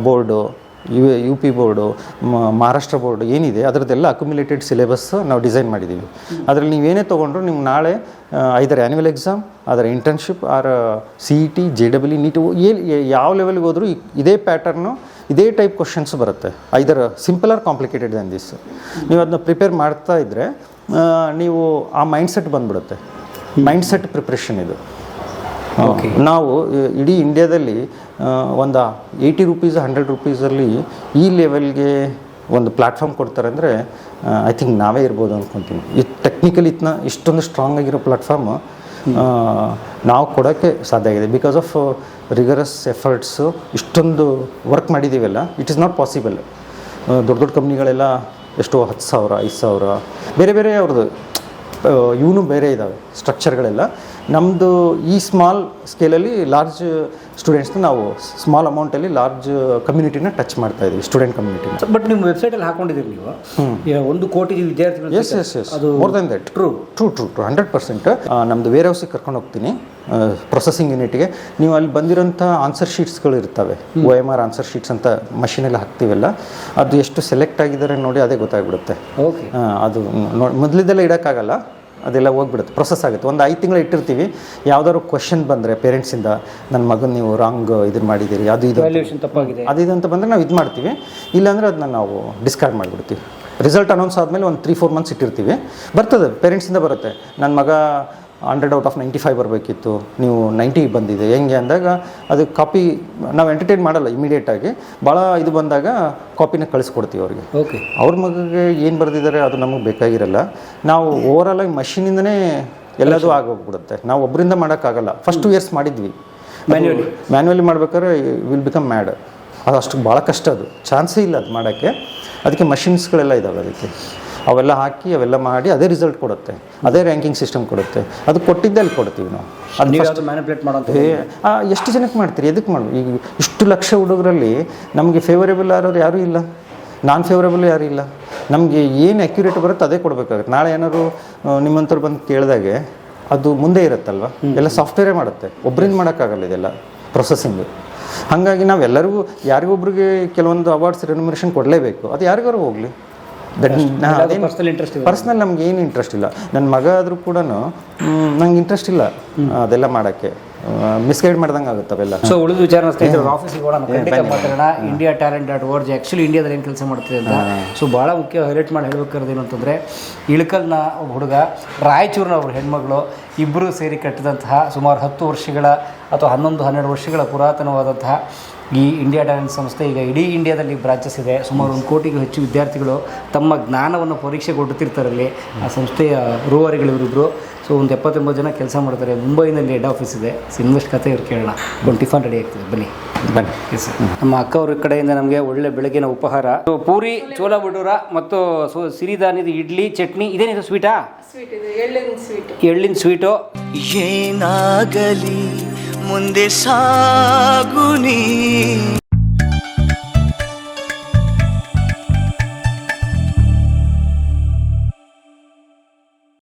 board U U P board Maharashtra board ಏನಿದೆ ಅದರದ್ದೆಲ್ಲ ಅಕ್ಯುಮುಲೇಟೆಡ್ ಸಿಲೆಬಸ್ ನಾವು ಡಿಸೈನ್ ಮಾಡಿದ್ದೀವಿ. ಅದರಲ್ಲಿ ನೀವೇನೇ ತೊಗೊಂಡ್ರು ನಿಮ್ಗೆ ನಾಳೆ ಐದರ ಆ್ಯನ್ಯುವಲ್ ಎಕ್ಸಾಮ್ ಅದರ internship R C E T J W NEET ಏನು ಯಾವ ಲೆವೆಲ್ಗೆ ಹೋದರೂ ಇ- ಇದೇ ಪ್ಯಾಟರ್ನು ಇದೇ ಟೈಪ್ ಕ್ವಶನ್ಸ್ ಬರುತ್ತೆ. ಐದರ simple or complicated than this ನೀವು ಅದನ್ನ ಪ್ರಿಪೇರ್ ಮಾಡ್ತಾ ಇದ್ದರೆ ನೀವು ಆ ಮೈಂಡ್ಸೆಟ್ ಬಂದ್ಬಿಡುತ್ತೆ. ಮೈಂಡ್ಸೆಟ್ ಪ್ರಿಪ್ರೇಷನ್ ಇದು. ನಾವು ಇ- ಇಡೀ ಇಂಡಿಯಾದಲ್ಲಿ ಒಂದು ಏಯ್ಟಿ ರುಪೀಸ್ ಹಂಡ್ರೆಡ್ ರುಪೀಸಲ್ಲಿ ಈ ಲೆವೆಲ್ಗೆ ಒಂದು ಪ್ಲ್ಯಾಟ್ಫಾರ್ಮ್ ಕೊಡ್ತಾರೆ ಅಂದರೆ ಐ ಥಿಂಕ್ ನಾವೇ ಇರ್ಬೋದು ಅಂದ್ಕೊತೀನಿ ಈ ಟೆಕ್ನಿಕಲಿ ಇತ್ನ ಇಷ್ಟೊಂದು ಸ್ಟ್ರಾಂಗ್ ಆಗಿರೋ ಪ್ಲ್ಯಾಟ್ಫಾರ್ಮ್ ನಾವು ಕೊಡೋಕ್ಕೆ ಸಾಧ್ಯ ಆಗಿದೆ. ಬಿಕಾಸ್ ಆಫ್ ರಿಗರಸ್ ಎಫರ್ಟ್ಸು ಇಷ್ಟೊಂದು ವರ್ಕ್ ಮಾಡಿದ್ದೀವಲ್ಲ ಇಟ್ ಇಸ್ ನಾಟ್ ಪಾಸಿಬಲ್ ದೊಡ್ಡ ದೊಡ್ಡ ಕಂಪ್ನಿಗಳೆಲ್ಲ ಎಷ್ಟೋ ಹತ್ತು ಸಾವಿರ, ಐದು ಸಾವಿರ, ಬೇರೆ ಬೇರೆ ಅವ್ರದ್ದು ಇವನು ಬೇರೆ ಇದ್ದಾವೆ ಸ್ಟ್ರಕ್ಚರ್ಗಳೆಲ್ಲ ನಮ್ಮದು ಈ ಸ್ಮಾಲ್ ಸ್ಕೇಲಲ್ಲಿ ಲಾರ್ಜ್ ಸ್ಟೂಡೆಂಟ್ಸ್ನ ನಾವು ಸ್ಮಾಲ್ ಅಮೌಂಟಲ್ಲಿ ಲಾರ್ಜ್ ಕಮ್ಯುನಿಟಿನ ಟಚ್ ಮಾಡ್ತಾ ಇದ್ದೀವಿ ಸ್ಟೂಡೆಂಟ್ ಕಮ್ಯುನಿಟಿನ
ಬಟ್ ನಿಮ್ಮ ವೆಬ್ಸೈಟಲ್ಲಿ ಹಾಕೊಂಡಿದ್ದೀರಿ ನೀವು? ಒಂದು ಕೋಟಿ ವಿದ್ಯಾರ್ಥಿಗಳು
ಎಸ್ ಎಸ್ ಎಸ್
ಅದು
more than that
true
true true true hundred percent ನಮ್ಮದು ವೇರ್ ಹೌಸಿಗೆ ಕರ್ಕೊಂಡು ಹೋಗ್ತೀನಿ. ಪ್ರೊಸೆಸಿಂಗ್ ಯೂನಿಟ್ಗೆ ನೀವು ಅಲ್ಲಿ ಬಂದಿರೋಂಥ ಆನ್ಸರ್ ಶೀಟ್ಸ್ಗಳು ಇರ್ತವೆ. O M R answer sheets ಅಂತ ಮಷಿನಲ್ಲಿ ಹಾಕ್ತೀವಲ್ಲ ಅದು ಎಷ್ಟು ಸೆಲೆಕ್ಟ್ ಆಗಿದ್ದಾರೆ ನೋಡಿ ಅದೇ ಗೊತ್ತಾಗ್ಬಿಡುತ್ತೆ.
ಓಕೆ
ಅದು ಮೊದಲಿದ್ದೆಲ್ಲ ಇಡೋಕ್ಕಾಗಲ್ಲ. ಅದೆಲ್ಲ ಹೋಗ್ಬಿಡುತ್ತೆ ಪ್ರೊಸೆಸ್ ಆಗುತ್ತೆ. ಒಂದು ಐದು ತಿಂಗಳು ಇಟ್ಟಿರ್ತೀವಿ. ಯಾವ್ದಾದ್ರು ಕ್ವಶನ್ ಬಂದರೆ ಪೇರೆಂಟ್ಸಿಂದ ನನ್ನ ಮಗನ ನೀವು ರಾಂಗ್ ಇದನ್ನು ಮಾಡಿದ್ದೀರಿ ಅದು ಇದು.
ತಪ್ಪಾಗಿದೆ.
ಅದು ಇದು ಅಂತ ಬಂದರೆ ನಾವು ಇದು ಮಾಡ್ತೀವಿ. ಇಲ್ಲಾಂದರೆ ಅದನ್ನ ನಾವು ಡಿಸ್ಕಾರ್ಡ್ ಮಾಡಿಬಿಡ್ತೀವಿ. ರಿಸಲ್ಟ್ ಅನೌನ್ಸ್ ಆದಮೇಲೆ ಒಂದು ತ್ರೀ ಫೋರ್ ಮಂತ್ಸ್ ಇಟ್ಟಿರ್ತೀವಿ. ಬರ್ತದೆ ಪೇರೆಂಟ್ಸಿಂದ ಬರುತ್ತೆ. ನನ್ನ ಮಗ hundred out of ninety five ಬರಬೇಕಿತ್ತು. ನೀವು ನೈಂಟಿಗೆ ಬಂದಿದೆ. ಹೆಂಗೆ ಅಂದಾಗ ಅದು ಕಾಪಿ ನಾವು ಎಂಟರ್ಟೈನ್ ಮಾಡಲ್ಲ ಇಮಿಡಿಯೇಟಾಗಿ ಭಾಳ ಇದು ಬಂದಾಗ ಕಾಪಿನ ಕಳಿಸ್ಕೊಡ್ತೀವಿ ಅವ್ರಿಗೆ.
ಓಕೆ
ಅವ್ರ ಮಗಗೆ ಏನು ಬರೆದಿದ್ದಾರೆ ಅದು ನಮಗೆ ಬೇಕಾಗಿರಲ್ಲ. ನಾವು ಓವರಾಲ್ ಆಗಿ ಮಷೀನಿಂದನೇ ಎಲ್ಲದೂ ಆಗೋಗ್ಬಿಡುತ್ತೆ. ನಾವು ಒಬ್ಬರಿಂದ ಮಾಡೋಕ್ಕಾಗಲ್ಲ. ಫಸ್ಟ್ ಟು ಇಯರ್ಸ್ ಮಾಡಿದ್ವಿ. ಮ್ಯಾನ್ಯಲಿ ಮ್ಯಾನ್ಯಲಿ ಮಾಡ್ಬೇಕಾದ್ರೆ ವಿಲ್ ಬಿಕಮ್ ಮ್ಯಾಡ್ ಅದು ಅಷ್ಟು ಭಾಳ ಕಷ್ಟ ಅದು. ಚಾನ್ಸೇ ಇಲ್ಲ ಅದು ಮಾಡೋಕ್ಕೆ. ಅದಕ್ಕೆ ಮಷಿನ್ಸ್ಗಳೆಲ್ಲ ಇದ್ದಾವೆ ಅದಕ್ಕೆ. ಅವೆಲ್ಲ ಹಾಕಿ ಅವೆಲ್ಲ ಮಾಡಿ ಅದೇ ರಿಸಲ್ಟ್ ಕೊಡುತ್ತೆ. ಅದೇ ರ್ಯಾಂಕಿಂಗ್ ಸಿಸ್ಟಮ್ ಕೊಡುತ್ತೆ. ಅದು ಕೊಟ್ಟಿದ್ದೆ ಅಲ್ಲಿ ಕೊಡ್ತೀವಿ ನಾವು. ಅದು
ಮಾಡೋಂಥ
ಏ, ಎಷ್ಟು ಜನಕ್ಕೆ ಮಾಡ್ತೀರಿ? ಎದಕ್ಕೆ ಮಾಡಿ ಈಗ ಇಷ್ಟು ಲಕ್ಷ ಹುಡುಗರಲ್ಲಿ ನಮಗೆ ಫೇವರೇಬಲ್ ಯಾರು ಯಾರೂ ಇಲ್ಲ. ನಾನ್ ಫೇವರೇಬಲ್ ಯಾರೂ ಇಲ್ಲ. ನಮಗೆ ಏನು ಅಕ್ಯುರೇಟ್ ಬರುತ್ತೆ ಅದೇ ಕೊಡಬೇಕಾಗುತ್ತೆ. ನಾಳೆ ಏನಾದ್ರು ನಿಮ್ಮಂತರು ನಿಮ್ಮಂಥವ್ರು ಬಂದು ಕೇಳಿದಾಗೆ ಅದು ಮುಂದೆ ಇರುತ್ತಲ್ವ? ಎಲ್ಲ ಸಾಫ್ಟ್ವೇರೇ ಮಾಡುತ್ತೆ. ಒಬ್ಬರಿಂದ ಮಾಡೋಕ್ಕಾಗಲ್ಲ ಇದೆಲ್ಲ ಪ್ರೊಸೆಸಿಂಗು ಹಾಗಾಗಿ ನಾವೆಲ್ಲರಿಗೂ ಯಾರಿಗೊಬ್ರಿಗೆ ಕೆಲವೊಂದು ಅವಾರ್ಡ್ಸ್ ರೆನ್ಯುಮರೇಷನ್ ಕೊಡಲೇಬೇಕು. ಅದು ಯಾರಿಗಾರು ಹೋಗಲಿ. ದಟ್
ಪರ್ಸನಲ್ ಇಂಟ್ರೆಸ್ಟ್
ಪರ್ಸ್ನಲ್ ನಮ್ಗೆ ಏನು ಇಂಟ್ರೆಸ್ಟ್ ಇಲ್ಲ. ನನ್ನ ಮಗ ಆದರೂ ಕೂಡ ನಂಗೆ ಇಂಟ್ರೆಸ್ಟ್ ಇಲ್ಲ. ಅದೆಲ್ಲ ಮಾಡೋಕ್ಕೆ. ಮಿಸ್ಗೈಡ್ ಮಾಡ್ದಂಗೆ ಆಗುತ್ತೆ ಅವೆಲ್ಲ.
ಸೊ ಉಳಿದ ವಿಚಾರ ಸ್ನೇಹಿತರು ಆಫೀಸಿಗೆ ಹೋಗೋಣ. ಖಂಡಿತ ಮಾತಾಡೋಣ. India talent dot org actually ಇಂಡಿಯಾದಲ್ಲಿ ಏನು ಕೆಲಸ ಮಾಡ್ತಿದೆ ಅಂತ. ಸೊ ಭಾಳ ಮುಖ್ಯ ಹೈಲೈಟ್ ಮಾಡಿ ಹೇಳ್ಬೇಕಾದ್ರೆ ಏನು ಅಂತಂದರೆ ಇಳಕಲ್ನ ಒಬ್ಬ ಹುಡುಗ ರಾಯಚೂರಿನ ಅವ್ರ ಹೆಣ್ಮಗಳು ಇಬ್ಬರು ಸೇರಿ ಕಟ್ಟಿದಂತಹ ಸುಮಾರು ಹತ್ತು ವರ್ಷಗಳ ಅಥವಾ ಹನ್ನೊಂದು ಹನ್ನೆರಡು ವರ್ಷಗಳ ಪುರಾತನವಾದಂತಹ ಈ ಇಂಡಿಯಾ ಟ್ಯಾಲೆಂಟ್ ಸಂಸ್ಥೆ ಈಗ ಇಡೀ ಇಂಡಿಯಾದಲ್ಲಿ ಬ್ರಾಂಚಸ್ ಇದೆ. ಸುಮಾರು ಒಂದು ಕೋಟಿಗೂ ಹೆಚ್ಚು ವಿದ್ಯಾರ್ಥಿಗಳು ತಮ್ಮ ಜ್ಞಾನವನ್ನು ಪರೀಕ್ಷೆ ಕೊಡುತ್ತಿರ್ತಾರಲ್ಲಿ ಆ ಸಂಸ್ಥೆಯ ರೂವಾರಿಗಳು ಇವರಿಬ್ಬರು ಸೊ ಒಂದು ಎಪ್ಪತ್ತೊಂಬತ್ತು ಜನ ಕೆಲಸ ಮಾಡ್ತಾರೆ. ಮುಂಬೈನಲ್ಲಿ ಹೆಡ್ ಆಫೀಸ್ ಇದೆ. ಸೊ ಇನ್ವೆಸ್ಟ್ ಕತೆ ಇವ್ರು ಕೇಳೋಣ. ಒಂದು ಟಿಫನ್ ರೆಡಿ ಆಗ್ತದೆ. ಬನ್ನಿ.
ಬನ್ನಿ.
ಎಸ್ ನಮ್ಮ ಅಕ್ಕ ಅವ್ರ ಕಡೆಯಿಂದ ನಮಗೆ ಒಳ್ಳೆ ಬೆಳಗಿನ ಉಪಹಾರ. ಸೊ ಪೂರಿ ಚೋಲ ಬಡೂರ ಮತ್ತು ಸೊ ಸಿರಿಧಾನ್ಯದ ಇಡ್ಲಿ ಚಟ್ನಿ. ಇದೇನಿದೆ ಸ್ವೀಟಾ
ಸ್ವೀಟ್ ಇದೆ. ಎಳ್ಳಿನ ಸ್ವೀಟ್
ಎಳ್ಳಿನ ಸ್ವೀಟು
ಏನಾಗಲಿ ಮುಂದೆ ಸಾಗುನಿ